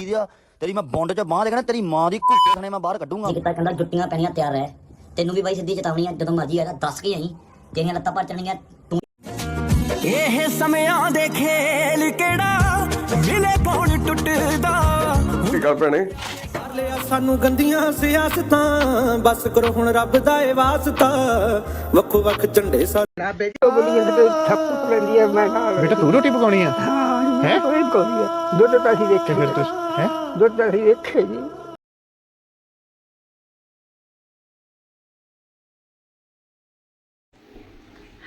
ਦੀ ਆ ਤੇਰੀ ਮੈਂ ਬੌਂਡ 'ਚ ਬਾਹ ਦੇਖਣਾ ਤੇਰੀ ਮਾਂ ਦੀ ਘੁੱਟੇ ਥਣੇ ਮੈਂ ਬਾਹਰ ਕੱਢੂੰਗਾ। ਕੀਤਾ ਕਹਿੰਦਾ ਜੁੱਤੀਆਂ ਪੈਣੀਆਂ ਤਿਆਰ ਰਹਿ। ਤੈਨੂੰ ਵੀ ਬਾਈ ਸਿੱਧੀ ਚੇਤਾਵਨੀ ਆ ਜਦੋਂ ਮਰਜ਼ੀ ਆਇਆ ਦੱਸ ਕੇ ਆਈ। ਤੇਰੀਆਂ ਲੱਤਾਂ ਭਰ ਚਣਗੀਆਂ ਤੂੰ ਇਹ ਸਮਿਆਂ ਦੇ ਖੇਲ ਕਿਹੜਾ? ਮਿਲੇ ਕੌਣ ਟੁੱਟਦਾ? ਕੀ ਗੱਲ ਭੈਣੇ। ਕਰ ਲਿਆ ਸਾਨੂੰ ਗੰਦੀਆਂ ਸਿਆਸਤਾਂ। ਬਸ ਕਰੋ ਹੁਣ ਰੱਬ ਦਾ ਏ ਵਾਸਤਾ। ਵੱਖੋ ਵੱਖ ਝੰਡੇ ਸਾ ਬੇਟਾ ਤੂੰ ਰੋਟੀ ਪਕਾਉਣੀ ਆ? ਹੈ? ਦੁੱਧ ਤਾਂ ਅਸੀਂ ਦੇਖੇ ਫਿਰ ਤੂੰ ਹੈ? ਦੁੱਧ ਤਾਂ ਅਸੀਂ ਦੇਖੇ ਜੀ।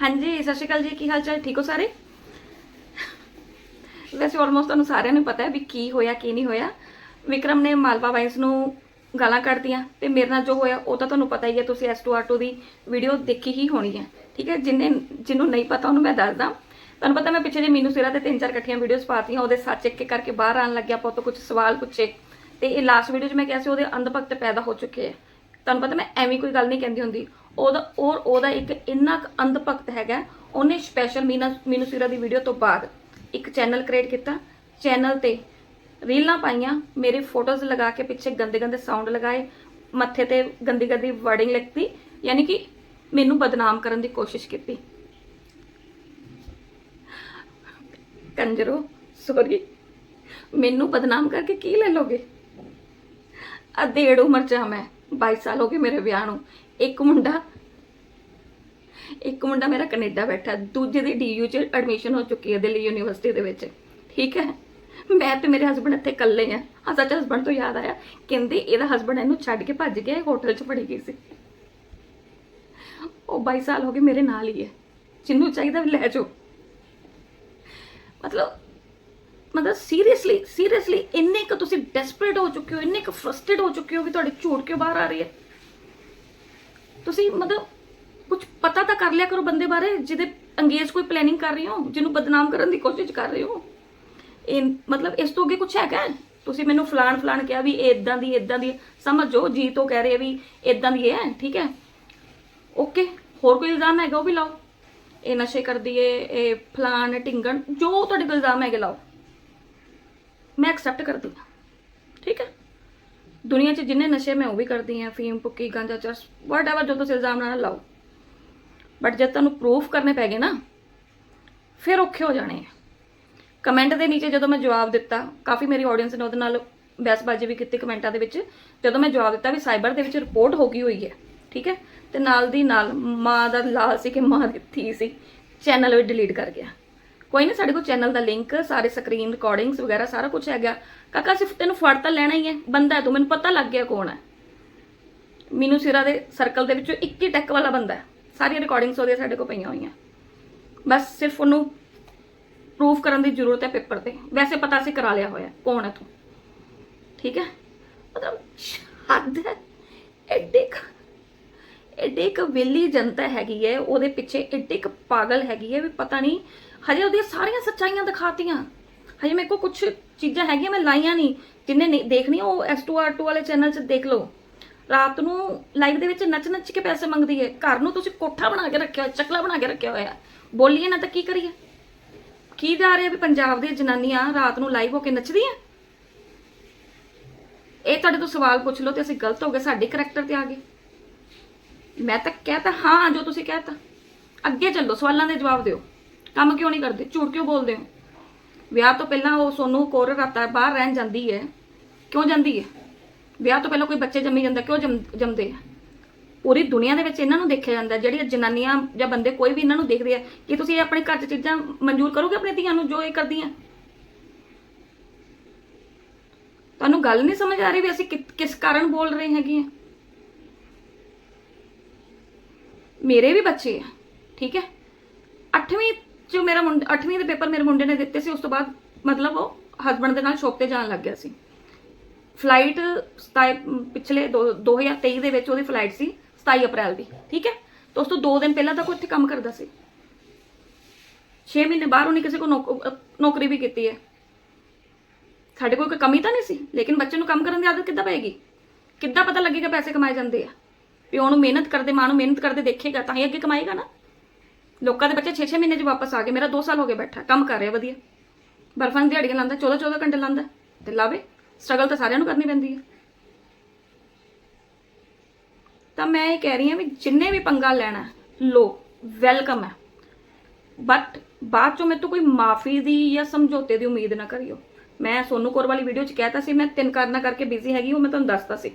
ਹਾਂਜੀ ਸਤਿ ਸ਼੍ਰੀ ਅਕਾਲ ਜੀ। ਕੀ ਹਾਲ ਚਾਲ? ਠੀਕ ਹੋ ਸਾਰੇ? ਵੈਸੇ ਆਲਮੋਸਟ ਤੁਹਾਨੂੰ ਸਾਰਿਆਂ ਨੂੰ ਪਤਾ ਹੈ ਵੀ ਕੀ ਹੋਇਆ ਕੀ ਨਹੀਂ ਹੋਇਆ। ਵਿਕਰਮ ਨੇ ਮਾਲਵਾ ਵਾਈਨਸ ਨੂੰ ਗਾਲਾਂ ਕੱਢਤੀਆਂ ਤੇ ਮੇਰੇ ਨਾਲ ਜੋ ਹੋਇਆ ਉਹ ਤਾਂ ਤੁਹਾਨੂੰ ਪਤਾ ਹੀ ਹੈ। ਤੁਸੀਂ S2R2 ਦੀ ਵੀਡੀਓ ਦੇਖੀ ਹੀ ਹੋਣੀ ਹੈ। ਠੀਕ ਹੈ? ਜਿੰਨੇ ਜਿਹਨੂੰ ਨਹੀਂ ਪਤਾ ਉਹਨੂੰ ਮੈਂ ਦੱਸਦਾ। ਤੁਹਾਨੂੰ ਪਤਾ ਮੈਂ ਪਿੱਛੇ ਜੇ ਮੀਨੂ ਸਿਰਾ ਤੇ ਤਿੰਨ ਚਾਰ ਇਕੱਠੀਆਂ ਵੀਡੀਓਜ਼ ਪਾਤੀਆਂ, ਉਹਦੇ ਸੱਚ ਇੱਕ ਇੱਕ ਕਰਕੇ ਬਾਹਰ ਆਣ ਲੱਗਿਆ, ਆਪਾਂ ਤੋਂ ਕੁਝ ਸਵਾਲ ਪੁੱਛੇ। ਤੇ ਇਹ ਲਾਸਟ ਵੀਡੀਓ 'ਚ ਮੈਂ ਕਿਹਾ ਸੀ ਉਹਦੇ ਅੰਧਭਗਤ ਪੈਦਾ ਹੋ ਚੁੱਕੇ ਹੈ ਤੁਹਾਨੂੰ ਪਤਾ ਮੈਂ ਐਵੇਂ ਕੋਈ ਗੱਲ ਨਹੀਂ ਕਹਿੰਦੀ ਹੁੰਦੀ। ਉਹਦਾ ਔਰ ਉਹਦਾ ਇੱਕ ਇੰਨਾ ਕੁ ਅੰਧ ਭਗਤ ਹੈਗਾ, ਉਹਨੇ ਸਪੈਸ਼ਲ ਮੀਨਾ ਮੀਨੂ ਸਿਰਾ ਦੀ ਵੀਡੀਓ ਤੋਂ ਬਾਅਦ ਇੱਕ ਚੈਨਲ ਕ੍ਰੀਏਟ ਕੀਤਾ। ਚੈਨਲ ਤੇ ਰੀਲਾਂ ਪਾਈਆਂ, ਮੇਰੇ ਫੋਟੋਜ਼ ਲਗਾ ਕੇ ਪਿੱਛੇ ਗੰਦੇ ਗੰਦੇ ਸਾਊਂਡ ਲਗਾਏ, ਮੱਥੇ ਤੇ ਗੰਦੀ ਗੰਦੀ ਵਰਡਿੰਗ ਲਿਖਤੀ, ਯਾਨੀ ਕਿ ਮੈਨੂੰ ਬਦਨਾਮ ਕਰਨ ਦੀ ਕੋਸ਼ਿਸ਼ ਕੀਤੀ। ਕੰਜਰੋ ਸੌਰੀ। ਮੈਨੂੰ ਬਦਨਾਮ ਕਰਕੇ ਕੀ ਲੈ ਲੋਗੇ? ਆ ਡੇਢ ਉਮਰ ਚ ਹਾਂ ਮੈਂ 22 ਸਾਲ ਹੋ ਗਏ ਮੇਰੇ ਵਿਆਹ ਨੂੰ। ਇੱਕ ਮੁੰਡਾ ਇੱਕ ਮੁੰਡਾ ਮੇਰਾ ਕੈਨੇਡਾ ਬੈਠਾ, ਦੂਜੇ ਦੀ ਡੀਯੂ ਚ ਐਡਮਿਸ਼ਨ ਹੋ ਚੁੱਕੀ ਹੈ ਦਿੱਲੀ ਯੂਨੀਵਰਸਿਟੀ ਦੇ ਵਿੱਚ। ਠੀਕ ਹੈ? ਮੈਂ ਤੇ ਮੇਰੇ ਹਸਬੰਡ ਇੱਥੇ ਇਕੱਲੇ ਆ। ਹਾਂ, ਸੱਚ ਹਸਬੰਡ ਤੋਂ ਯਾਦ ਆਇਆ। ਕਹਿੰਦੇ ਇਹਦਾ ਹਸਬੰਡ ਇਹਨੂੰ ਛੱਡ ਕੇ ਭੱਜ ਗਿਆ ਹੋਟਲ 'ਚ ਫੜੀ ਗਈ ਸੀ। ਉਹ 22 ਸਾਲ ਹੋ ਗਏ ਮੇਰੇ ਨਾਲ ਹੀ ਹੈ ਜਿੰਨੂੰ ਚਾਹੀਦਾ ਲੈ ਜਾਓ। ਮਤਲਬ ਮਤਲਬ ਸੀਰੀਅਸਲੀ ਸੀਰੀਅਸਲੀ ਇੰਨੇ ਕੁ ਤੁਸੀਂ ਡੈਸਪਰੇਟ ਹੋ ਚੁੱਕੇ ਹੋ, ਇੰਨੇ ਕੁ ਫਰਸਟ੍ਰੇਟ ਹੋ ਚੁੱਕੇ ਹੋ ਕਿ ਤੁਹਾਡੀ ਝੂਠ ਕਿਉਂ ਬਾਹਰ ਆ ਰਹੀ ਹੈ? ਤੁਸੀਂ ਮਤਲਬ ਕੁਝ ਪਤਾ ਤਾਂ ਕਰ ਲਿਆ ਕਰੋ ਬੰਦੇ ਬਾਰੇ, ਜਿਹਦੇ ਅੰਗੇਜ ਕੋਈ ਪਲੈਨਿੰਗ ਕਰ ਰਹੇ ਹੋ, ਜਿਹਨੂੰ ਬਦਨਾਮ ਕਰਨ ਦੀ ਕੋਸ਼ਿਸ਼ ਕਰ ਰਹੇ ਹੋ। ਇਹ ਮਤਲਬ ਇਸ ਤੋਂ ਅੱਗੇ ਕੁਝ ਹੈਗਾ? ਤੁਸੀਂ ਮੈਨੂੰ ਫਲਾਣ ਫਲਾਣ ਕਿਹਾ ਵੀ ਇਹ ਇਦਾਂ ਦੀ ਇਦਾਂ ਦੀ ਹੈ। ਸਮਝੋ ਜੀ ਤੋਂ ਕਹਿ ਰਹੇ ਵੀ ਇਦਾਂ ਦੀ ਹੈ, ਠੀਕ ਹੈ? ਓਕੇ ਹੋਰ ਕੋਈ ਇਲਜ਼ਾਮ ਹੈਗਾ ਉਹ ਵੀ ਲਾਓ। ਇਹ ਨਸ਼ੇ ਕਰਦੀ ਏ, ਇਹ ਫਲਾਣ ਢਿੰਗਣ, ਜੋ ਤੁਹਾਡੇ ਕੋਲ ਇਲਜ਼ਾਮ ਹੈਗੇ ਲਾਓ। ਮੈਂ ਐਕਸੈਪਟ ਕਰਦੀ ਹਾਂ। ਠੀਕ ਹੈ? ਦੁਨੀਆ 'ਚ ਜਿੰਨੇ ਨਸ਼ੇ ਮੈਂ ਉਹ ਵੀ ਕਰਦੀ ਹਾਂ, ਫੀਮ ਪੁੱਕੀ ਗਾਂਜਾ, ਚਰਸ ਵਾਟਐਵਰ ਜੋ ਤੁਸੀਂ ਇਲਜ਼ਾਮ ਨਾਲ ਲਾਓ। ਬਟ ਜਦ ਤੁਹਾਨੂੰ ਪ੍ਰੂਫ ਕਰਨੇ ਪੈ ਗਏ ਨਾ, ਫਿਰ ਔਖੇ ਹੋ ਜਾਣੇ ਆ। ਕਮੈਂਟ ਦੇ ਨੀਚੇ ਜਦੋਂ ਮੈਂ ਜਵਾਬ ਦਿੱਤਾ, ਕਾਫੀ ਮੇਰੀ ਆਡੀਅנס ਨੇ ਉਹਦੇ ਨਾਲ ਬਹਿਸਬਾਜ਼ੀ ਵੀ ਕੀਤੀ ਕਮੈਂਟਾਂ ਦੇ ਵਿੱਚ। ਜਦੋਂ ਮੈਂ ਜਵਾਬ ਦਿੱਤਾ ਵੀ ਸਾਈਬਰ ਦੇ ਵਿੱਚ ਰਿਪੋਰਟ ਹੋ ਗਈ ਹੋਈ ਹੈ, ਠੀਕ ਹੈ? ਤੇ ਨਾਲ ਦੀ ਨਾਲ ਮਾਂ ਦਾ ਲਾ ਸੀ ਕਿ ਮਾਂ ਦੀ ਧੀ ਸੀ। ਚੈਨਲ ਵੀ ਡਿਲੀਟ ਕਰ ਗਿਆ। ਕੋਈ ਨਹੀਂ ਸਾਡੇ ਕੋਲ ਚੈਨਲ ਦਾ ਲਿੰਕ ਸਾਰੇ ਸਕਰੀਨ ਰਿਕਾਰਡਿੰਗਸ ਵਗੈਰਾ, ਸਾਰਾ ਕੁਝ ਹੈਗਾ। ਕਾਕਾ, ਸਿਰਫ ਤੈਨੂੰ ਫੜ ਤਾਂ ਲੈਣਾ ਹੀ ਹੈ। ਬੰਦਾ ਹੈ ਤੂੰ, ਮੈਨੂੰ ਪਤਾ ਲੱਗ ਗਿਆ ਕੌਣ ਹੈ। ਮੈਨੂੰ ਸਿਰਾ ਦੇ ਸਰਕਲ ਦੇ ਵਿੱਚੋਂ ਇੱਕ ਹੀ ਟੈਕ ਵਾਲਾ ਬੰਦਾ ਹੈ। ਸਾਰੀਆਂ ਰਿਕਾਰਡਿੰਗਸ ਉਹਦੀਆਂ ਸਾਡੇ ਕੋਲ ਪਈਆਂ ਹੋਈਆਂ। ਬਸ ਸਿਰਫ ਉਹਨੂੰ ਪ੍ਰੂਫ ਕਰਨ ਦੀ ਜ਼ਰੂਰਤ ਹੈ ਪੇਪਰ ਤੇ। ਵੈਸੇ ਪਤਾ ਸੀ ਕਰਾ ਲਿਆ ਹੋਇਆ ਕੌਣ ਹੈ ਤੂੰ। ਠੀਕ ਹੈ? ਮਤਲਬ ਹੱਦ ਹੈ। ਐਡੇ ਐਡੇ ਕ ਵਿਲੀ ਜਨਤਾ ਹੈਗੀ ਹੈ, ਉਹਦੇ ਪਿੱਛੇ ਐਡੇ ਇੱਕ ਪਾਗਲ ਹੈਗੀ ਹੈ ਵੀ ਪਤਾ ਨਹੀਂ, ਹਜੇ ਉਹਦੀਆਂ ਸਾਰੀਆਂ ਸੱਚਾਈਆਂ ਦਿਖਾਤੀਆਂ। ਹਜੇ ਮੇਰੇ ਕੋਲ ਕੁਝ ਚੀਜ਼ਾਂ ਹੈਗੀਆਂ, ਮੈਂ ਲਾਈਆਂ ਨਹੀਂ। ਜਿੰਨੇ ਦੇਖਣੀ, ਉਹ S2R2 ਵਾਲੇ ਚੈਨਲ 'ਚ ਦੇਖ ਲਓ। ਰਾਤ ਨੂੰ ਲਾਈਵ ਦੇ ਵਿੱਚ ਨੱਚ ਨੱਚ ਕੇ ਪੈਸੇ ਮੰਗਦੀ ਹੈ। ਘਰ ਨੂੰ ਤੁਸੀਂ ਕੋਠਾ ਬਣਾ ਕੇ ਰੱਖਿਆ ਹੋਇਆ, ਚੱਕਲਾ ਬਣਾ ਕੇ ਰੱਖਿਆ ਹੋਇਆ। ਬੋਲੀਏ ਨਾ ਤਾਂ ਕੀ ਕਰੀਏ? ਕੀ ਜਾ ਰਿਹਾ ਵੀ ਪੰਜਾਬ ਦੀਆਂ ਜਨਾਨੀਆਂ ਰਾਤ ਨੂੰ ਲਾਈਵ ਹੋ ਕੇ ਨੱਚਦੀਆਂ? ਇਹ ਤੁਹਾਡੇ ਤੋਂ ਸਵਾਲ ਪੁੱਛ ਲਓ ਤੇ ਅਸੀਂ ਗਲਤ ਹੋ ਗਏ, ਸਾਡੇ ਕਰੈਕਟਰ ਤੇ ਆ ਗਏ। ਮੈਂ ਤਾਂ ਕਹਿਤਾ ਹਾਂ, ਜੋ ਤੁਸੀਂ ਕਹਿਤਾ ਅੱਗੇ ਚੱਲੋ, ਸਵਾਲਾਂ ਦੇ ਜਵਾਬ ਦਿਓ। ਕੰਮ ਕਿਉਂ ਨਹੀਂ ਕਰਦੇ? ਝੂਠ ਕਿਉਂ ਬੋਲਦੇ ਹੋ? ਵਿਆਹ ਤੋਂ ਪਹਿਲਾਂ ਉਹ ਸੋਨੂੰ ਕੋਰ ਰਾਤਾਂ ਬਾਹਰ ਰਹਿਣ ਜਾਂਦੀ ਹੈ। ਕਿਉਂ ਜਾਂਦੀ ਹੈ? ਵਿਆਹ ਤੋਂ ਪਹਿਲਾਂ ਕੋਈ ਬੱਚੇ ਜੰਮੀ ਜਾਂਦਾ, ਕਿਉਂ ਜੰਮ- ਜੰਮਦੇ ਆ? ਪੂਰੀ ਦੁਨੀਆ ਦੇ ਵਿੱਚ ਇਹਨਾਂ ਨੂੰ ਦੇਖਿਆ ਜਾਂਦਾ, ਜਿਹੜੀਆਂ ਜਨਾਨੀਆਂ ਜਾਂ ਬੰਦੇ ਕੋਈ ਵੀ ਇਹਨਾਂ ਨੂੰ ਦੇਖਦੇ ਆ, ਕਿ ਤੁਸੀਂ ਇਹ ਆਪਣੇ ਘਰ 'ਚ ਚੀਜ਼ਾਂ ਮਨਜ਼ੂਰ ਕਰੋਗੇ ਆਪਣੇ ਧੀਆਂ ਨੂੰ, ਜੋ ਇਹ ਕਰਦੀਆਂ? ਤੁਹਾਨੂੰ ਗੱਲ ਨਹੀਂ ਸਮਝ ਆ ਰਹੀ ਵੀ ਅਸੀਂ ਕਿ- ਕਿਸ ਕਾਰਨ ਬੋਲ ਰਹੇ ਹੈਗੇ ਆ? ਮੇਰੇ ਵੀ ਬੱਚੇ ਆ, ਠੀਕ ਹੈ? 8ਵੀਂ ਚ ਮੇਰਾ ਮੁੰਡਾ 8ਵੀਂ ਦੇ ਪੇਪਰ ਮੇਰੇ ਮੁੰਡੇ ਨੇ ਦਿੱਤੇ ਸੀ, ਉਸ ਤੋਂ ਬਾਅਦ ਮਤਲਬ ਉਹ ਹਸਬੰਡ ਦੇ ਨਾਲ ਸ਼ੌਪ ਤੇ ਜਾਣ ਲੱਗ ਗਿਆ ਸੀ। ਫਲਾਈਟ 27 ਪਿਛਲੇ ਦੋ- 2023 ਦੇ ਵਿੱਚ ਉਹਦੀ ਫਲਾਈਟ ਸੀ 27 ਅਪ੍ਰੈਲ ਦੀ, ਠੀਕ ਹੈ? ਤੇ ਉਸ ਤੋਂ 2 ਦਿਨ ਪਹਿਲਾਂ ਤੱਕ ਉਹ ਇੱਥੇ ਕੰਮ ਕਰਦਾ ਸੀ। 6 ਮਹੀਨੇ ਬਾਹਰ ਉਹਨੇ ਕਿਸੇ ਕੋ ਨੌਕਰੀ ਵੀ ਕੀਤੀ ਹੈ। ਸਾਡੇ ਕੋਲ ਕੋਈ ਕਮੀ ਤਾਂ ਨਹੀਂ ਸੀ, ਲੇਕਿਨ ਬੱਚੇ ਨੂੰ ਕੰਮ ਕਰਨ ਦੀ ਆਦਤ ਕਿੱਦਾਂ ਪਏਗੀ? ਕਿੱਦਾਂ ਪਤਾ ਲੱਗੇਗਾ ਪੈਸੇ ਕਮਾਏ ਜਾਂਦੇ ਆ? ਪਿਓ ਨੂੰ ਮਿਹਨਤ ਕਰਦੇ, ਮਾਂ ਨੂੰ ਮਿਹਨਤ ਕਰਦੇ ਦੇਖੇਗਾ, ਤਾਂ ਹੀ ਅੱਗੇ ਕਮਾਏਗਾ ਨਾ। ਲੋਕਾਂ ਦੇ ਬੱਚੇ 6-6 ਮਹੀਨੇ 'ਚ ਵਾਪਸ ਆ ਗਏ, ਮੇਰਾ 2 ਸਾਲ ਹੋ ਗਏ ਬੈਠਾ, ਕੰਮ ਕਰ ਰਿਹਾ ਵਧੀਆ। ਬਰਫਾਂ ਦੀ ਦਿਹਾੜੀਆਂ ਲਾਂਦਾ 14-14 ਘੰਟੇ ਲਾਂਦਾ ਤੇ ਲਾਵੇ ਸਟਰਗਲ ਤਾਂ ਸਾਰਿਆਂ ਨੂੰ ਕਰਨੀ ਪੈਂਦੀ ਹੈ। ਤਾਂ ਮੈਂ ਇਹ ਕਹਿ ਰਹੀ ਹਾਂ ਵੀ ਜਿੰਨੇ ਵੀ ਪੰਗਾ ਲੈਣਾ ਲੋ ਵੈਲਕਮ ਹੈ। ਬਟ ਬਾਅਦ ਚੋਂ ਮੇਰੇ ਤੋਂ ਕੋਈ ਮਾਫੀ ਦੀ ਜਾਂ ਸਮਝੌਤੇ ਦੀ ਉਮੀਦ ਨਾ ਕਰਿਓ। ਮੈਂ ਸੋਨੂ ਕੌਰ ਵਾਲੀ ਵੀਡੀਓ 'ਚ ਕਹਿਤਾ ਸੀ, ਮੈਂ ਤਿੰਨ ਕਾਰਨਾਂ ਕਰਕੇ ਬਿਜ਼ੀ ਹੈਗੀ, ਉਹ ਮੈਂ ਤੁਹਾਨੂੰ ਦੱਸਤਾ ਸੀ।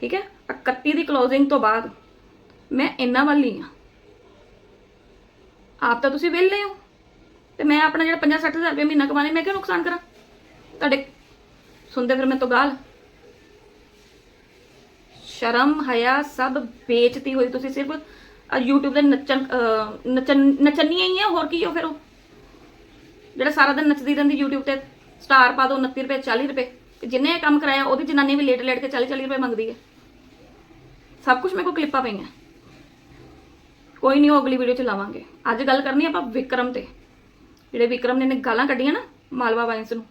ਠੀਕ ਹੈ? 31 ਦੀ ਕਲੋਜ਼ਿੰਗ ਤੋਂ ਬਾਅਦ ਮੈਂ ਇੰਨਾ ਵੱਲ ਹੀ। ਹਾਂ ਆਪ ਤਾਂ ਤੁਸੀਂ ਵਿਹਲੇ ਹੋ। ਤੇ ਮੈਂ ਆਪਣਾ ਜਿਹੜਾ 50 60000 ਰੁਪਏ ਮਹੀਨਾ ਕਮਾਣੇ ਮੈਂ ਕਿਉਂ ਨੁਕਸਾਨ ਕਰਾਂ? ਤੁਹਾਡੇ ਸੁਣਦੇ ਫਿਰ ਮੈਂ ਤੋਂ ਗਾਲ। ਸ਼ਰਮ ਹਯਾ ਸਭ ਵੇਚਤੀ ਹੋਈ ਤੁਸੀਂ ਸਿਰਫ ਆਹ YouTube ਦੇ ਨੱਚਣ ਅਹ, ਨੱਚਣ ਨੱਚਣੀਆਂ ਹੀ ਆ ਹੋਰ ਕੀ ਹੋ ਫਿਰ ਉਹ? ਜਿਹੜਾ ਸਾਰਾ ਦਿਨ ਨੱਚਦੀ ਰਹਿੰਦੀ YouTube ਤੇ ਸਟਾਰ ਪਾ ਦੋ 29 ਰੁਪਏ 40 ਰੁਪਏ। ਤੇ ਜਿੰਨੇ ਇਹ ਕੰਮ ਕਰਾਇਆ, ਉਹਦੀ ਜਨਾਨੀ ਵੀ ਲੇਟ ਲੇਟ ਕੇ 40 40 ਰੁਪਏ ਮੰਗਦੀ ਹੈ। ਸਭ ਕੁਝ ਮੇਰੇ ਕੋਲ ਕਲਿੱਪਾਂ ਪਈਆਂ। ਕੋਈ ਨਹੀਂ ਉਹ ਅਗਲੀ ਵੀਡੀਓ ਚ ਲਾਵਾਂਗੇ। ਅੱਜ ਗੱਲ ਕਰਨੀ ਆਪਾਂ ਵਿਕਰਮ ਤੇ। ਜਿਹੜੇ ਵਿਕਰਮ ਨੇ ਗਾਲਾਂ ਕੱਢੀਆਂ ਨਾ ਮਾਲਵਾ ਵਾਈਨਸ ਨੂੰ।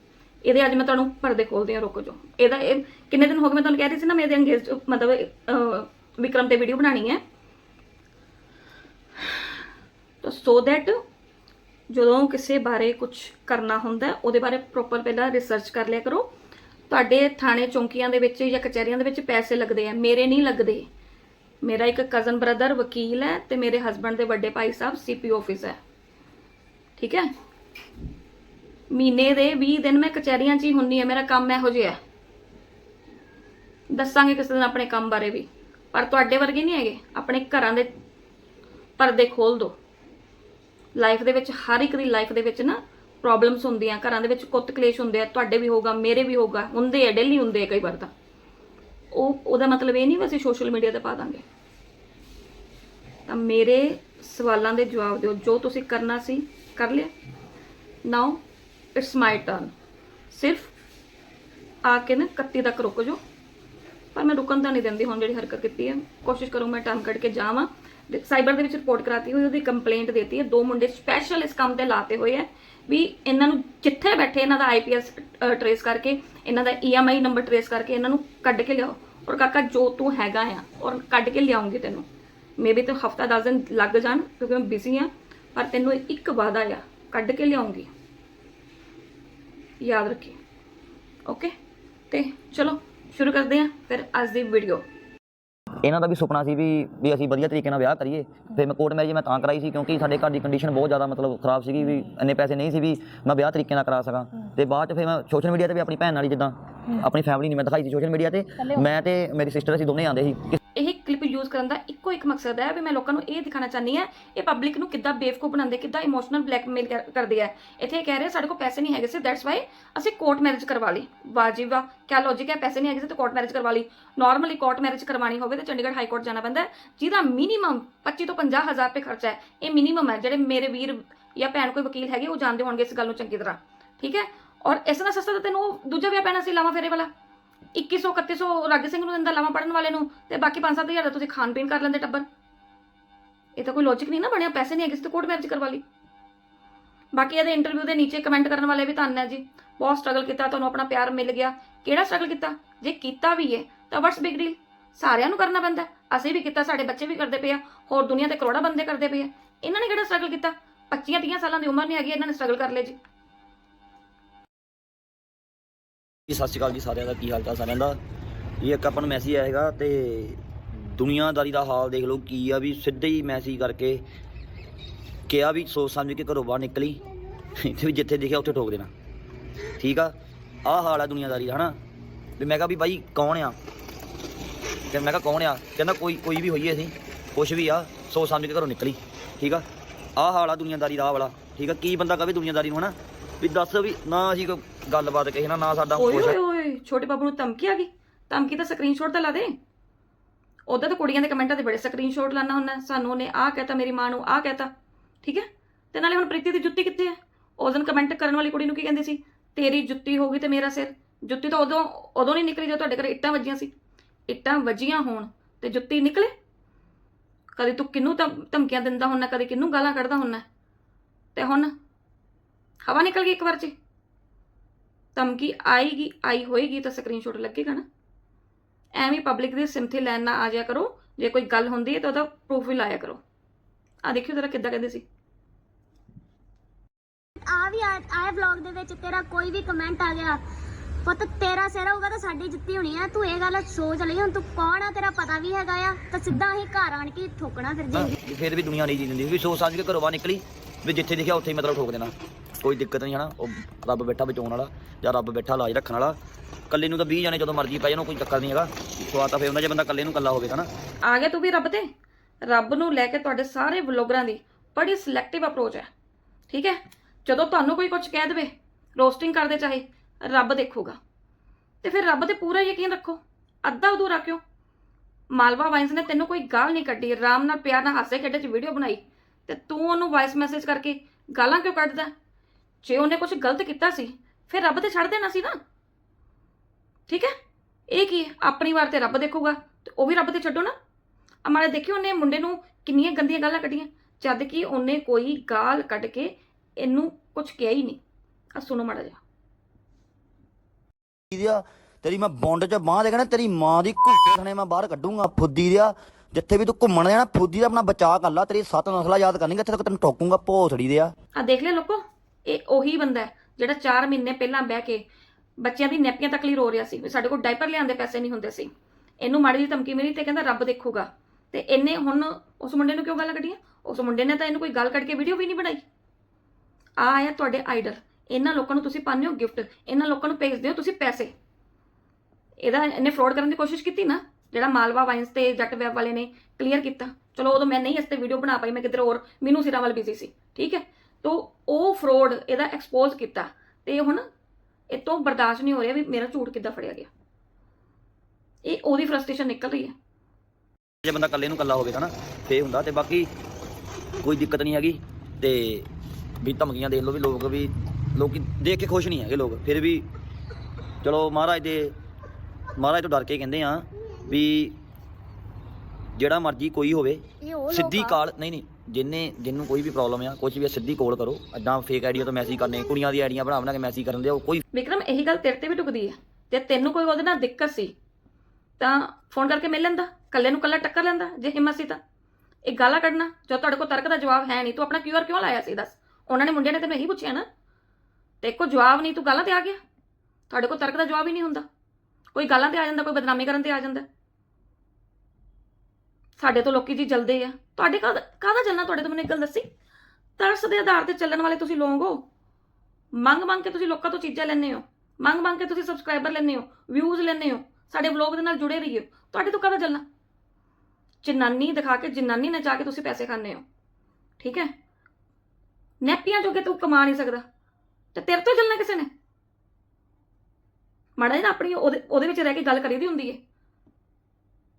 ਇਹਦੇ ਅੱਜ ਮੈਂ ਤੁਹਾਨੂੰ ਪਰਦੇ ਖੋਲਦੇ ਆ ਰੁਕ ਜੋ ਇਹਦਾ ਇਹ ਕਿੰਨੇ ਦਿਨ ਹੋ ਗਏ ਮੈਂ ਤੁਹਾਨੂੰ ਕਹਿ ਰਹੀ ਸੀ ਨਾ, ਮੈਂ ਇਹਦੇ ਅੰਗੇਜ ਮਤਲਬ ਵਿਕਰਮ ਤੇ ਵੀਡੀਓ ਬਣਾਣੀ ਹੈ। ਤਾਂ ਸੋ ਦੈਟ ਜਦੋਂ ਕਿਸੇ ਬਾਰੇ ਕੁਝ ਕਰਨਾ ਹੁੰਦਾ, ਉਹਦੇ ਬਾਰੇ ਪ੍ਰੋਪਰ ਪਹਿਲਾਂ ਰਿਸਰਚ ਕਰ ਲਿਆ ਕਰੋ। ਤੁਹਾਡੇ ਥਾਣੇ ਚੌਂਕੀਆਂ ਦੇ ਵਿੱਚ ਜਾਂ ਕਚਹਿਰੀਆਂ ਦੇ ਵਿੱਚ ਪੈਸੇ ਲੱਗਦੇ ਆ, ਮੇਰੇ ਨਹੀਂ ਲੱਗਦੇ। ਮੇਰਾ ਇੱਕ ਕਜ਼ਨ ਬ੍ਰਦਰ ਵਕੀਲ ਹੈ ਤੇ ਮੇਰੇ ਹਸਬੰਡ ਦੇ ਵੱਡੇ ਭਾਈ ਸਾਹਿਬ ਸੀਪੀਓ ਆਫਿਸ ਹੈ। ਠੀਕ ਹੈ? ਮਹੀਨੇ ਦੇ 20 ਦਿਨ ਮੈਂ ਕਚਹਿਰੀਆਂ 'ਚ ਹੀ ਹੁੰਨੀ ਹੈ, ਮੇਰਾ ਕੰਮ ਇਹੋ ਜਿਹਾ ਦੱਸਾਂਗੇ ਕਿਸੇ ਦਿਨ ਆਪਣੇ ਕੰਮ ਬਾਰੇ ਵੀ। ਪਰ ਤੁਹਾਡੇ ਵਰਗੇ ਨਹੀਂ ਹੈਗੇ, ਆਪਣੇ ਘਰਾਂ ਦੇ ਪਰਦੇ ਖੋਲ ਦਿਓ। ਲਾਈਫ ਦੇ ਵਿੱਚ, ਹਰ ਇੱਕ ਦੀ ਲਾਈਫ ਦੇ ਵਿੱਚ ਨਾ ਪ੍ਰੋਬਲਮਸ ਹੁੰਦੀਆਂ, ਘਰਾਂ ਦੇ ਵਿੱਚ ਕੁੱਤ ਕਲੇਸ਼ ਹੁੰਦੇ ਆ, ਤੁਹਾਡੇ ਵੀ ਹੋਊਗਾ, ਮੇਰੇ ਵੀ ਹੋਊਗਾ, ਹੁੰਦੇ ਆ ਡੇਲੀ ਹੁੰਦੇ ਆ ਕਈ ਵਾਰ ਤਾਂ। ਉਹ, ਉਹਦਾ ਮਤਲਬ ਇਹ ਨਹੀਂ ਵੀ ਅਸੀਂ ਸੋਸ਼ਲ ਮੀਡੀਆ ਤੇ ਪਾ ਦਾਂਗੇ। ਤਾਂ ਮੇਰੇ ਸਵਾਲਾਂ ਦੇ ਜਵਾਬ ਦਿਓ, ਜੋ ਤੁਸੀਂ ਕਰਨਾ ਸੀ, ਕਰ ਲਿਆ। ਨਾਓ ਇਟਸ ਮਾਈ ਟਰਨ ਸਿਰਫ ਆ ਕੇ ਨਾ 31 ਤੱਕ ਰੁਕ ਜਾਓ। ਪਰ ਮੈਂ ਰੁਕਣ ਤਾਂ ਨਹੀਂ ਦਿੰਦੀ ਹੁਣ ਜਿਹੜੀ ਹਰਕਤ ਕੀਤੀ ਹੈ ਕੋਸ਼ਿਸ਼ ਕਰੂੰ ਮੈਂ ਟਾਈਮ ਕੱਢ ਕੇ ਜਾਵਾਂ। ਤੇ ਸਾਈਬਰ ਦੇ ਵਿੱਚ ਰਿਪੋਰਟ ਕਰਾਤੀ ਹੋਈ, ਉਹਦੀ ਕੰਪਲੇਂਟ ਦਿੱਤੀ ਹੈ। ਦੋ ਮੁੰਡੇ ਸਪੈਸ਼ਲ ਇਸ ਕੰਮ ਤੇ ਲਾਤੇ ਹੋਏ ਹੈ ਵੀ ਇਹਨਾਂ ਨੂੰ ਜਿੱਥੇ ਬੈਠੇ ਇਹਨਾਂ ਦਾ ਆਈਪੀਐਸ ਟਰੇਸ ਕਰਕੇ, ਇਹਨਾਂ ਦਾ ਈਐਮਆਈ ਨੰਬਰ ਟਰੇਸ ਕਰਕੇ ਇਹਨਾਂ ਨੂੰ ਕੱਢ ਕੇ ਲਿਆਓ। ਔਰ ਕਾਕਾ, ਜੋ ਤੂੰ ਹੈਗਾ ਆ, ਔਰ ਕੱਢ ਕੇ ਲਿਆਉਂਗੀ ਤੈਨੂੰ। ਮੇਬੀ ਤੇ ਹਫਤਾ 10 ਦਿਨ ਲੱਗ ਜਾਣ, ਕਿਉਂਕਿ ਮੈਂ ਬਿਜ਼ੀ ਆ, ਪਰ ਤੈਨੂੰ ਇੱਕ ਵਾਅਦਾ ਆ, ਕੱਢ ਕੇ ਲਿਆਉਂਗੀ। ਯਾਦ ਰੱਖੀ। ਓਕੇ ਤੇ ਚਲੋ, ਸ਼ੁਰੂ ਕਰਦੇ ਹਾਂ ਫਿਰ ਅੱਜ ਦੀ ਵੀਡੀਓ ਇਹਨਾਂ ਦਾ ਵੀ ਸੁਪਨਾ ਸੀ ਵੀ ਵੀ ਅਸੀਂ ਵਧੀਆ ਤਰੀਕੇ ਨਾਲ ਵਿਆਹ ਕਰੀਏ। ਫਿਰ ਮੈਂ ਕੋਰਟ ਮੈਰਿਜ ਮੈਂ ਤਾਂ ਕਰਾਈ ਸੀ ਕਿਉਂਕਿ ਸਾਡੇ ਘਰ ਦੀ ਕੰਡੀਸ਼ਨ ਬਹੁਤ ਜ਼ਿਆਦਾ ਮਤਲਬ ਖਰਾਬ ਸੀਗੀ ਵੀ ਇੰਨੇ ਪੈਸੇ ਨਹੀਂ ਸੀ ਵੀ ਮੈਂ ਵਿਆਹ ਤਰੀਕੇ ਨਾਲ ਕਰਾ ਸਕਾਂ। ਤੇ ਬਾਅਦ ਚ ਫਿਰ ਮੈਂ ਸੋਸ਼ਲ ਮੀਡੀਆ ਤੇ ਵੀ ਆਪਣੀ ਭੈਣ ਨਾਲ ਹੀ ਜਿੱਦਾਂ ਆਪਣੀ ਫੈਮਿਲੀ ਨਹੀਂ ਮੈਂ ਦਿਖਾਈ ਸੀ ਸੋਸ਼ਲ ਮੀਡੀਆ ਤੇ। ਮੈਂ ਤੇ ਮੇਰੀ ਸਿਸਟਰ ਅਸੀਂ ਦੋਨੇ ਆਂਦੇ ਸੀ। ਯੂਜ਼ ਕਰਨ ਦਾ ਇੱਕੋ ਇੱਕ ਮਕਸਦ ਹੈ ਵੀ ਮੈਂ ਲੋਕਾਂ ਨੂੰ ਇਹ ਦਿਖਾਣਾ ਚਾਹਨੀ ਹੈ ਇਹ ਪਬਲਿਕ ਨੂੰ ਕਿੱਦਾਂ ਬੇਵਕੂਫ ਬਣਾਉਂਦੇ ਕਿੱਦਾਂ ਇਮੋਸ਼ਨਲ ਬਲੈਕਮੇਲ ਕਰਦੇ ਆ। ਇੱਥੇ ਕਹਿ ਰਹੇ ਆ, ਸਾਡੇ ਕੋਲ ਪੈਸੇ ਨਹੀਂ ਹੈਗੇ ਸੀ ਦੈਟਸ ਵਾਈ ਅਸੀਂ ਕੋਰਟ ਮੈਰਿਜ ਕਰਵਾ ਲਈ। ਵਾਜਿਬ ਆ ਕਿਆ ਲੌਜੀਕ ਹੈ ਪੈਸੇ ਨਹੀਂ ਹੈਗੇ ਸੀ ਤਾਂ ਕੋਰਟ ਮੈਰਿਜ ਕਰਵਾ ਲਈ। ਨਾਰਮਲੀ ਕੋਰਟ ਮੈਰਿਜ ਕਰਵਾਣੀ ਹੋਵੇ ਤਾਂ ਚੰਡੀਗੜ੍ਹ ਹਾਈ ਕੋਰਟ ਜਾਣਾ ਪੈਂਦਾ ਜਿਹਦਾ ਮਿਨੀਮਮ 25 ਤੋਂ 50 ਹਜ਼ਾਰ ਰੁਪਏ ਖਰਚਾ ਹੈ। ਇਹ ਮਿਨੀਮਮ ਹੈ ਜਿਹੜੇ ਮੇਰੇ ਵੀਰ ਜਾਂ ਭੈਣ ਕੋਈ ਵਕੀਲ ਹੈਗੇ ਉਹ ਜਾਣਦੇ ਹੋਣਗੇ ਇਸ ਗੱਲ ਨੂੰ ਚੰਗੀ ਤਰ੍ਹਾਂ। ਠੀਕ ਹੈ? ਔਰ ਇਸ ਨਾਲ ਸਸਤਾ ਤਾਂ ਤੈਨੂੰ ਦੂਜਾ ਵਿਆਹ ਪੈਣਾ ਸੀ ਲਾਵਾ ਫੇਰੇ ਵਾਲਾ। 2100 3100 ਰਾਗੇ ਸਿੰਘ ਨੂੰ ਦਿੰਦਾ ਲਾਵਾ ਪੜਨ ਵਾਲੇ ਨੂੰ ਤੇ ਬਾਕੀ 5-7000 ਦਾ ਤੁਸੀਂ ਖਾਣ ਪੀਣ ਕਰ ਲੈਂਦੇ ਟੱਬਰ। ਇਹ ਤਾਂ ਕੋਈ ਲੌਜੀਕ ਨਹੀਂ ਨਾ ਬਣਿਆ, ਪੈਸੇ ਨਹੀਂ ਹੈਗੇ ਸੀ ਤਾਂ ਕੋਰਟ ਮੈਰਿਜ ਕਰਵਾ ਲਈ। ਬਾਕੀ ਇਹਦੇ ਇੰਟਰਵਿਊ ਦੇ ਨੀਚੇ ਕਮੈਂਟ ਕਰਨ ਵਾਲੇ ਵੀ ਧੰਨ ਹੈ ਜੀ। ਬਹੁਤ ਸਟਰਗਲ ਕੀਤਾ, ਤੁਹਾਨੂੰ ਆਪਣਾ ਪਿਆਰ ਮਿਲ ਗਿਆ। ਕਿਹੜਾ ਸਟਰਗਲ ਕੀਤਾ? ਜੇ ਕੀਤਾ ਵੀ ਹੈ, ਤਾਂ ਵਾਟਸ ਬਿਗ ਡੀਲ ਸਾਰਿਆਂ ਨੂੰ ਕਰਨਾ ਪੈਂਦਾ। ਅਸੀਂ ਵੀ ਕੀਤਾ, ਸਾਡੇ ਬੱਚੇ ਵੀ ਕਰਦੇ ਪਏ ਆ, ਹੋਰ ਦੁਨੀਆ ਤੇ ਕਰੋੜਾ ਬੰਦੇ ਕਰਦੇ ਪਏ ਆ। ਇਹਨਾਂ ਨੇ ਕਿਹੜਾ ਸਟਰਗਲ ਕੀਤਾ? 25 30 ਸਾਲਾਂ ਦੀ ਉਮਰ ਨਹੀਂ ਹੈਗੀ, ਇਹਨਾਂ ਨੇ ਸਟਰਗਲ ਕਰ ਲਏ ਜੀ। ਜੀ ਸਤਿ ਸ਼੍ਰੀ ਅਕਾਲ ਜੀ ਸਾਰਿਆਂ ਦਾ, ਕੀ ਹਾਲ ਚਾਲ ਸਾਰਿਆਂ ਦਾ? ਇਹ ਇੱਕ ਆਪਾਂ ਨੂੰ ਮੈਸੇਜ ਹੈਗਾ ਤੇ ਦੁਨੀਆਦਾਰੀ ਦਾ ਹਾਲ ਦੇਖ ਲਓ, ਕੀ ਆ ਵੀ ਸਿੱਧੇ ਹੀ ਮੈਸੇਜ ਕਰਕੇ ਕਿਹਾ ਵੀ ਸੋਚ ਸਮਝ ਕੇ ਘਰੋਂ ਬਾਹਰ ਨਿਕਲੀ, ਤੇ ਵੀ ਜਿੱਥੇ ਦੇਖਿਆ ਉੱਥੇ ਠੋਕ ਦੇਣਾ। ਠੀਕ ਆ? ਆਹ ਹਾਲ ਆ ਦੁਨੀਆਦਾਰੀ ਦਾ, ਹਨਾ? ਵੀ ਮੈਂ ਕਿਹਾ ਵੀ ਬਾਈ, ਕੌਣ ਆ? ਤੇ ਮੈਂ ਕਿਹਾ ਕੌਣ ਆ? ਕਹਿੰਦਾ ਕੋਈ ਕੋਈ ਵੀ ਹੋਈਏ ਅਸੀਂ, ਕੁਛ ਵੀ ਆ, ਸੋਚ ਸਮਝ ਕੇ ਘਰੋਂ ਨਿਕਲੀ। ਠੀਕ ਆ? ਆਹ ਹਾਲ ਆ ਦੁਨੀਆਦਾਰੀ ਦਾ ਆਹ ਵਾਲਾ। ਠੀਕ ਆ? ਕੀ ਬੰਦਾ ਕਵੇ ਦੁਨੀਆਦਾਰੀ ਨੂੰ, ਹਨਾ? ਵੀ ਦੱਸ ਵੀ ਨਾ ਅਸੀਂ ਕੋਈ ਗੱਲਬਾਤ ਕਹੀ ਨਾ ਨਾ ਸਾਡਾ ਓਏ ਕੁਛ। ਓਏ ਓਏ ਛੋਟੇ ਬਾਬੂ ਨੂੰ ਧਮਕੀ ਆ ਗਈ? ਧਮਕੀ ਦਾ ਸਕਰੀਨਸ਼ਾਟ ਤਾਂ ਲਾ ਦੇ। ਉਦੋਂ ਤਾਂ ਕੁੜੀਆਂ ਦੇ ਕਮੈਂਟਾਂ ਤੇ ਬੜੇ ਸਕਰੀਨਸ਼ਾਟ ਲਾਣਾ ਹੁੰਦਾ ਸਾਨੂੰ ਉਹਨੇ ਆਹ ਕਹਿਤਾ ਮੇਰੀ ਮਾਂ ਨੂੰ ਆਹ ਕਹਿਤਾ ਠੀਕ ਹੈ? ਤੇ ਨਾਲੇ ਹੁਣ ਪ੍ਰੀਤੀ ਦੀ ਜੁੱਤੀ ਕਿੱਥੇ ਹੈ? ਉਸ ਦਿਨ ਕਮੈਂਟ ਕਰਨ ਵਾਲੀ ਕੁੜੀ ਨੂੰ ਕੀ ਕਹਿੰਦੀ ਸੀ? ਤੇਰੀ ਜੁੱਤੀ ਹੋਗੀ ਤੇ ਮੇਰਾ ਸਿਰ। ਜੁੱਤੀ ਤਾਂ ਉਦੋਂ ਉਦੋਂ ਨਹੀਂ ਨਿਕਲੀ ਜਦੋਂ ਤੁਹਾਡੇ ਘਰੇ ਇੱਟਾਂ ਵੱਜੀਆਂ ਸੀ। ਇੱਟਾਂ ਵੱਜੀਆਂ ਹੋਣ ਤੇ ਜੁੱਤੀ ਨਿਕਲੇ? ਕਦੇ ਤੂੰ ਕਿਹਨੂੰ ਧਮ- ਧਮਕੀਆਂ ਦਿੰਦਾ ਹੁੰਨਾ ਕਦੇ ਕਿਹਨੂੰ ਗਾਲਾਂ ਕੱਢਦਾ ਹੁੰਨਾ? ਤੇ ਹੁਣ ਹਵਾ ਨਿਕਲ ਗਈ ਇੱਕ ਵਾਰ 'ਚ? ਧਮਕੀ ਆਏਗੀ ਆਈ ਹੋਏਗੀ ਤਾਂ ਸਕਰੀਨਸ਼ਾਟ ਲੱਗੇਗਾ ਨਾ। ਐਵੇਂ ਪਬਲਿਕ ਦੀ ਸਿੰਥੀ ਲੈਣ ਨਾ ਆ ਜਾਇਆ ਕਰੋ। ਜੇ ਕੋਈ ਗੱਲ ਹੁੰਦੀ ਹੈ ਤਾਂ ਉਹਦਾ ਪ੍ਰੂਫ ਵੀ ਲਾਇਆ ਕਰੋ। ਆ ਦੇਖਿਓ ਜਰਾ ਕਿੱਦਾਂ ਕਹਿੰਦੇ ਸੀ। ਆ ਵੀ ਆ ਆਏ ਵਲੌਗ ਦੇ ਵਿੱਚ ਤੇਰਾ ਕੋਈ ਵੀ ਕਮੈਂਟ ਆ ਗਿਆ ਪੁੱਤ ਤੇਰਾ ਸਿਰ ਹੋਊਗਾ ਤਾਂ ਸਾਡੀ ਜਿੱਤੀ ਹੋਣੀ ਆ। ਤੂੰ ਇਹ ਗੱਲ ਸੋਚ ਲਈ ਹੁਣ ਤੂੰ ਕੌਣ ਆ ਤੇਰਾ ਪਤਾ ਵੀ ਹੈਗਾ ਆ? ਤਾਂ ਸਿੱਧਾ ਹੀ ਘਰ ਆਣ ਕੇ ਠੋਕਣਾ ਫਿਰ ਹਾਂ, ਜੀ ਫਿਰ ਵੀ ਦੁਨੀਆ ਨਹੀਂ ਜੀਂਦੀ ਵੀ ਸੋਚ ਸਮਝ ਕੇ ਘਰੋਂ ਬਾਹਰ ਨਿਕਲੀ ਵੀ ਜਿੱਥੇ ਦਿਖਿਆ ਉੱਥੇ ਹੀ ਮਤਲਬ ਠੋਕ ਦੇਣਾ। ਕੋਈ ਦਿੱਕਤ ਨਹੀਂ ਹਨਾ, ਉਹ ਰੱਬ ਬੈਠਾ ਬਚਾਉਣ ਵਾਲਾ, ਜਾਂ ਰੱਬ ਬੈਠਾ ਇਲਾਜ ਰੱਖਣ ਵਾਲਾ। ਕੱਲੇ ਨੂੰ ਤਾਂ 20 ਜਾਣੇ ਜਦੋਂ ਮਰਜ਼ੀ ਪੈ ਜਾਣ, ਕੋਈ ਚੱਕਰ ਨਹੀਂ ਹੈਗਾ। ਸਵਾਦ ਤਾਂ ਫਿਰ ਹੁੰਦਾ ਜੇ ਬੰਦਾ ਕੱਲੇ ਨੂੰ ਕੱਲਾ ਹੋਵੇ ਹਨਾ ਆ ਗਏ ਤੂੰ ਵੀ ਰੱਬ ਤੇ? ਰੱਬ ਨੂੰ ਲੈ ਕੇ ਤੁਹਾਡੇ ਸਾਰੇ ਵਲੋਗਰਾਂ ਦੀ ਬੜੀ ਸਿਲੈਕਟਿਵ ਅਪਰੋਚ ਹੈ। ਠੀਕ ਹੈ? ਜਦੋਂ ਤੁਹਾਨੂੰ ਕੋਈ ਕੁਝ ਕਹਿ ਦੇਵੇ ਰੋਸਟਿੰਗ ਕਰਦੇ ਚਾਹੇ, ਰੱਬ ਦੇਖੂਗਾ। ਤੇ ਫਿਰ ਰੱਬ ਤੇ ਪੂਰਾ ਯਕੀਨ ਰੱਖੋ। ਅੱਧਾ ਅਧੂਰਾ ਕਿਉਂ? ਮਾਲਵਾ ਵਾਈਨਸ ਨੇ ਤੈਨੂੰ ਕੋਈ ਗਾਲ ਨਹੀਂ ਕੱਢੀ, ਆਰਾਮ ਨਾਲ ਪਿਆਰ ਨਾਲ ਹਾਸੇ ਖੇਡੇ ਚ ਵੀਡੀਓ ਬਣਾਈ। ਤੇ ਤੂੰ ਉਹਨੂੰ ਵਾਇਸ ਮੈਸੇਜ ਕਰਕੇ ਗਾਲਾਂ ਕਿਉਂ ਕੱਢਦਾ? ਜੇ ਉਹਨੇ ਕੁਝ ਗਲਤ ਕੀਤਾ ਸੀ ਫਿਰ ਰੱਬ ਤੇ ਛੱਡ ਦੇਣਾ ਸੀ ਨਾ। ਠੀਕ ਹੈ? ਇਹ ਕੀ ਹੈ? ਆਪਣੀ ਵਾਰ ਤੇ ਰੱਬ ਦੇਖੂਗਾ ਤੇ ਉਹ ਵੀ ਰੱਬ ਤੇ ਛੱਡੋ ਨਾ। ਅਮਾਰੇ ਦੇਖਿਓ ਉਹਨੇ ਮੁੰਡੇ ਨੂੰ ਕਿੰਨੀਆਂ ਗੰਦੀਆਂ ਗੱਲਾਂ ਕੱਢੀਆਂ। ਜਦ ਕਿ ਉਹਨੇ ਕੋਈ ਗਾਲ ਕੱਢ ਕੇ ਇਹਨੂੰ ਕੁਝ ਕਿਹਾ ਹੀ ਨਹੀਂ। ਆ ਸੁਣੋ ਮਾੜਾ ਜਿਹਾ। ਦਿਆ ਤੇਰੀ ਮੈਂ ਬੌਂਡ 'ਚ ਬਾਹ ਦੇਣਾ ਤੇਰੀ ਮਾਂ ਦੀ ਘੁੱਟੇ ਥਣੇ ਮੈਂ ਬਾਹਰ ਕੱਢੂੰਗਾ ਫੁੱਦੀ ਦਿਆ। ਜਿੱਥੇ ਵੀ ਤੂੰ ਘੁੰਮਣ ਜਾਣਾ ਫੁੱਦੀ ਦਾ ਆਪਣਾ ਬਚਾਅ ਕਰ ਲਾ ਤੇਰੀ ਸੱਤ ਨਸਲਾਂ ਯਾਦ ਕਰਨਗੇ ਇੱਥੇ ਤੱਕ ਤੈਨੂੰ ਠੋਕੂੰਗਾ ਭੋਸੜੀ ਦਿਆ। ਆ ਦੇਖ ਲਿਆ ਲੋਕੋ ਇਹ ਉਹੀ ਬੰਦਾ ਹੈ ਜਿਹੜਾ 4 ਮਹੀਨੇ ਪਹਿਲਾਂ ਬਹਿ ਕੇ ਬੱਚਿਆਂ ਦੀ ਨੈਪੀਆਂ ਤੱਕ ਲਈ ਰੋ ਰਿਹਾ ਸੀ ਵੀ ਸਾਡੇ ਕੋਲ ਡਾਈਪਰ ਲਿਆਂਦੇ ਪੈਸੇ ਨਹੀਂ ਹੁੰਦੇ ਸੀ। ਇਹਨੂੰ ਮਾੜੀ ਜਿਹੀ ਧਮਕੀ ਮਿਲੀ ਤੇ ਕਹਿੰਦਾ ਰੱਬ ਦੇਖੂਗਾ। ਤੇ ਇਹਨੇ ਹੁਣ ਉਸ ਮੁੰਡੇ ਨੂੰ ਕਿਉਂ ਗਾਲਾਂ ਕੱਢੀਆਂ? ਉਸ ਮੁੰਡੇ ਨੇ ਤਾਂ ਇਹਨੂੰ ਕੋਈ ਗੱਲ ਕੱਢ ਕੇ ਵੀਡੀਓ ਵੀ ਨਹੀਂ ਬਣਾਈ। ਆ ਆਇਆ ਤੁਹਾਡੇ ਆਈਡਲ ਇਹਨਾਂ ਲੋਕਾਂ ਨੂੰ ਤੁਸੀਂ ਪਾਉਂਦੇ ਹੋ ਗਿਫਟ ਇਹਨਾਂ ਲੋਕਾਂ ਨੂੰ ਭੇਜਦੇ ਹੋ ਤੁਸੀਂ ਪੈਸੇ। ਇਹਦਾ ਇਹਨੇ ਫਰਾਡ ਕਰਨ ਦੀ ਕੋਸ਼ਿਸ਼ ਕੀਤੀ ਨਾ, ਜਿਹੜਾ ਮਾਲਵਾ ਵਾਈਨਸ ਤੇ ਜੱਟ ਵੈਬ ਵਾਲੇ ਨੇ ਕਲੀਅਰ ਕੀਤਾ। ਚਲੋ ਉਦੋਂ ਮੈਂ ਨਹੀਂ ਇਸ ਤੇ ਵੀਡੀਓ ਬਣਾ ਪਾਈ, ਮੈਂ ਕਿਧਰ ਹੋਰ, ਮੈਨੂੰ ਸਿਰਾਂ ਵੱਲ ਬਿਜ਼ੀ ਸੀ। ਠੀਕ ਹੈ? ਤੋ ਉਹ ਫਰਾਡ ਇਹਦਾ ਐਕਸਪੋਜ਼ ਕੀਤਾ ਤੇ ਹੁਣ ਇਹ ਤੋਂ ਬਰਦਾਸ਼ਤ ਨਹੀਂ ਹੋ ਰਿਹਾ ਵੀ ਮੇਰਾ ਝੂਠ ਕਿੱਦਾਂ ਫੜਿਆ ਗਿਆ। ਇਹ ਉਹਦੀ ਫਰਸਟ੍ਰੇਸ਼ਨ ਨਿਕਲ ਰਹੀ ਹੈ। ਜੇ ਬੰਦਾ ਕੱਲੇ ਨੂੰ ਕੱਲਾ ਹੋਵੇ ਹਨਾ ਫੇ ਹੁੰਦਾ ਤੇ ਬਾਕੀ ਕੋਈ ਦਿੱਕਤ ਨਹੀਂ ਹੈਗੀ ਤੇ ਵੀ ਧਮਕੀਆਂ ਦੇਖ ਲਓ ਵੀ ਲੋਕ ਵੀ ਲੋਕੀ ਦੇਖ ਕੇ ਖੁਸ਼ ਨਹੀਂ ਹੈਗੇ ਲੋਕ ਫਿਰ ਵੀ ਚਲੋ ਮਹਾਰਾਜ ਦੇ ਮਹਾਰਾਜ ਤੋਂ ਡਰ ਕੇ ਕਹਿੰਦੇ ਆ ਵੀ ਜਿਹੜਾ ਮਰਜ਼ੀ ਕੋਈ ਹੋਵੇ ਸਿੱਧੀ ਕਾਲ ਨਹੀਂ ਨਹੀਂ ਜਿੰਨੇ ਜਿੰਨੂੰ ਕੋਈ ਵੀ ਪ੍ਰੋਬਲਮ ਆ ਕੁਝ ਵੀ ਆ, ਸਿੱਧੀ ਕਾਲ ਕਰੋ। ਐਦਾਂ ਫੇਕ ਆਈਡੀਆ ਤੋਂ ਮੈਸੇਜ ਕਰਨੇ ਕੁੜੀਆਂ ਦੀ ਆਈਡੀਆਂ ਬਣਾ ਬਣਾ ਕੇ ਮੈਸੇਜ ਕਰਨ ਦੇ ਉਹ ਕੋਈ ਵਿਕਰਮ ਇਹੀ ਗੱਲ ਤੇਰੇ ਤੇ ਵੀ ਟੁਕਦੀ ਹੈ ਤੇ ਤੈਨੂੰ ਕੋਈ ਉਹਦੇ ਨਾਲ ਦਿੱਕਤ ਸੀ ਤਾਂ ਫੋਨ ਕਰਕੇ ਮਿਲ ਲੈਂਦਾ ਕੱਲੇ ਨੂੰ ਕੱਲਾ ਟੱਕਰ ਲੈਂਦਾ ਜੇ ਹਿੰਮਤ ਸੀ ਤਾਂ। ਇਹ ਗਾਲਾਂ ਕੱਢਣਾ ਜੋ ਤੁਹਾਡੇ ਕੋਲ ਤਰਕ ਦਾ ਜਵਾਬ ਹੈ ਨਹੀਂ ਤੂੰ ਆਪਣਾ ਕਿਊਆਰ ਕਿਉਂ ਲਾਇਆ ਸੀ ਦੱਸ। ਉਹਨਾਂ ਨੇ ਮੁੰਡਿਆਂ ਨੇ ਤੈਨੂੰ ਇਹੀ ਪੁੱਛਿਆ ਨਾ। ਤੇ ਕੋ ਜਵਾਬ ਨਹੀਂ ਤੂੰ ਗਾਲਾਂ ਤੇ ਆ ਗਿਆ। ਤੁਹਾਡੇ ਕੋਲ ਤਰਕ ਦਾ ਜਵਾਬ ਹੀ ਨਹੀਂ ਹੁੰਦਾ। ਕੋਈ ਗਾਲਾਂ ਤੇ ਆ ਜਾਂਦਾ ਕੋਈ ਬਦਨਾਮੀ ਕਰਨ ਤੇ ਆ ਜਾਂਦਾ। ਸਾਡੇ ਤੋਂ ਲੋਕੀ ਜੀ ਜਲਦੇ ਆ। ਤੁਹਾਡੇ ਕਾਹਦਾ ਕਾਹਦਾ ਚੱਲਣਾ ਤੁਹਾਡੇ ਤੋਂ ਮੈਨੂੰ ਇੱਕ ਗੱਲ ਦੱਸੀ? ਤਰਸ ਦੇ ਆਧਾਰ ਤੇ ਚੱਲਣ ਵਾਲੇ ਤੁਸੀਂ ਲੋਕ ਹੋ। ਮੰਗ ਮੰਗ ਕੇ ਤੁਸੀਂ ਲੋਕਾਂ ਤੋਂ ਚੀਜ਼ਾਂ ਲੈਂਦੇ ਹੋ। ਮੰਗ ਮੰਗ ਕੇ ਤੁਸੀਂ ਸਬਸਕ੍ਰਾਈਬਰ ਲੈਂਦੇ ਹੋ ਵਿਊਜ਼ ਲੈਂਦੇ ਹੋ। ਸਾਡੇ ਵਲੌਗ ਦੇ ਨਾਲ ਜੁੜੇ ਰਹੀਏ ਤੁਹਾਡੇ ਤੋਂ ਕਾਹਦਾ ਚੱਲਣਾ ਜਨਾਨੀ ਦਿਖਾ ਕੇ ਜਨਾਨੀ ਨਚਾ ਕੇ ਤੁਸੀਂ ਪੈਸੇ ਖਾਂਦੇ ਹੋ। ਠੀਕ ਹੈ? ਨੈਪੀਆਂ ਜੋਗੇ ਤੂੰ ਕਮਾ ਨਹੀਂ ਸਕਦਾ। ਤੇ ਤੇਰੇ ਤੋਂ ਚੱਲਣਾ ਕਿਸੇ ਨੇ? ਮਾੜਾ ਜਿਹਾ ਨਾ ਆਪਣੀ ਉਹਦੇ ਉਹਦੇ ਵਿੱਚ ਰਹਿ ਕੇ ਗੱਲ ਕਰੀਦੀ ਹੁੰਦੀ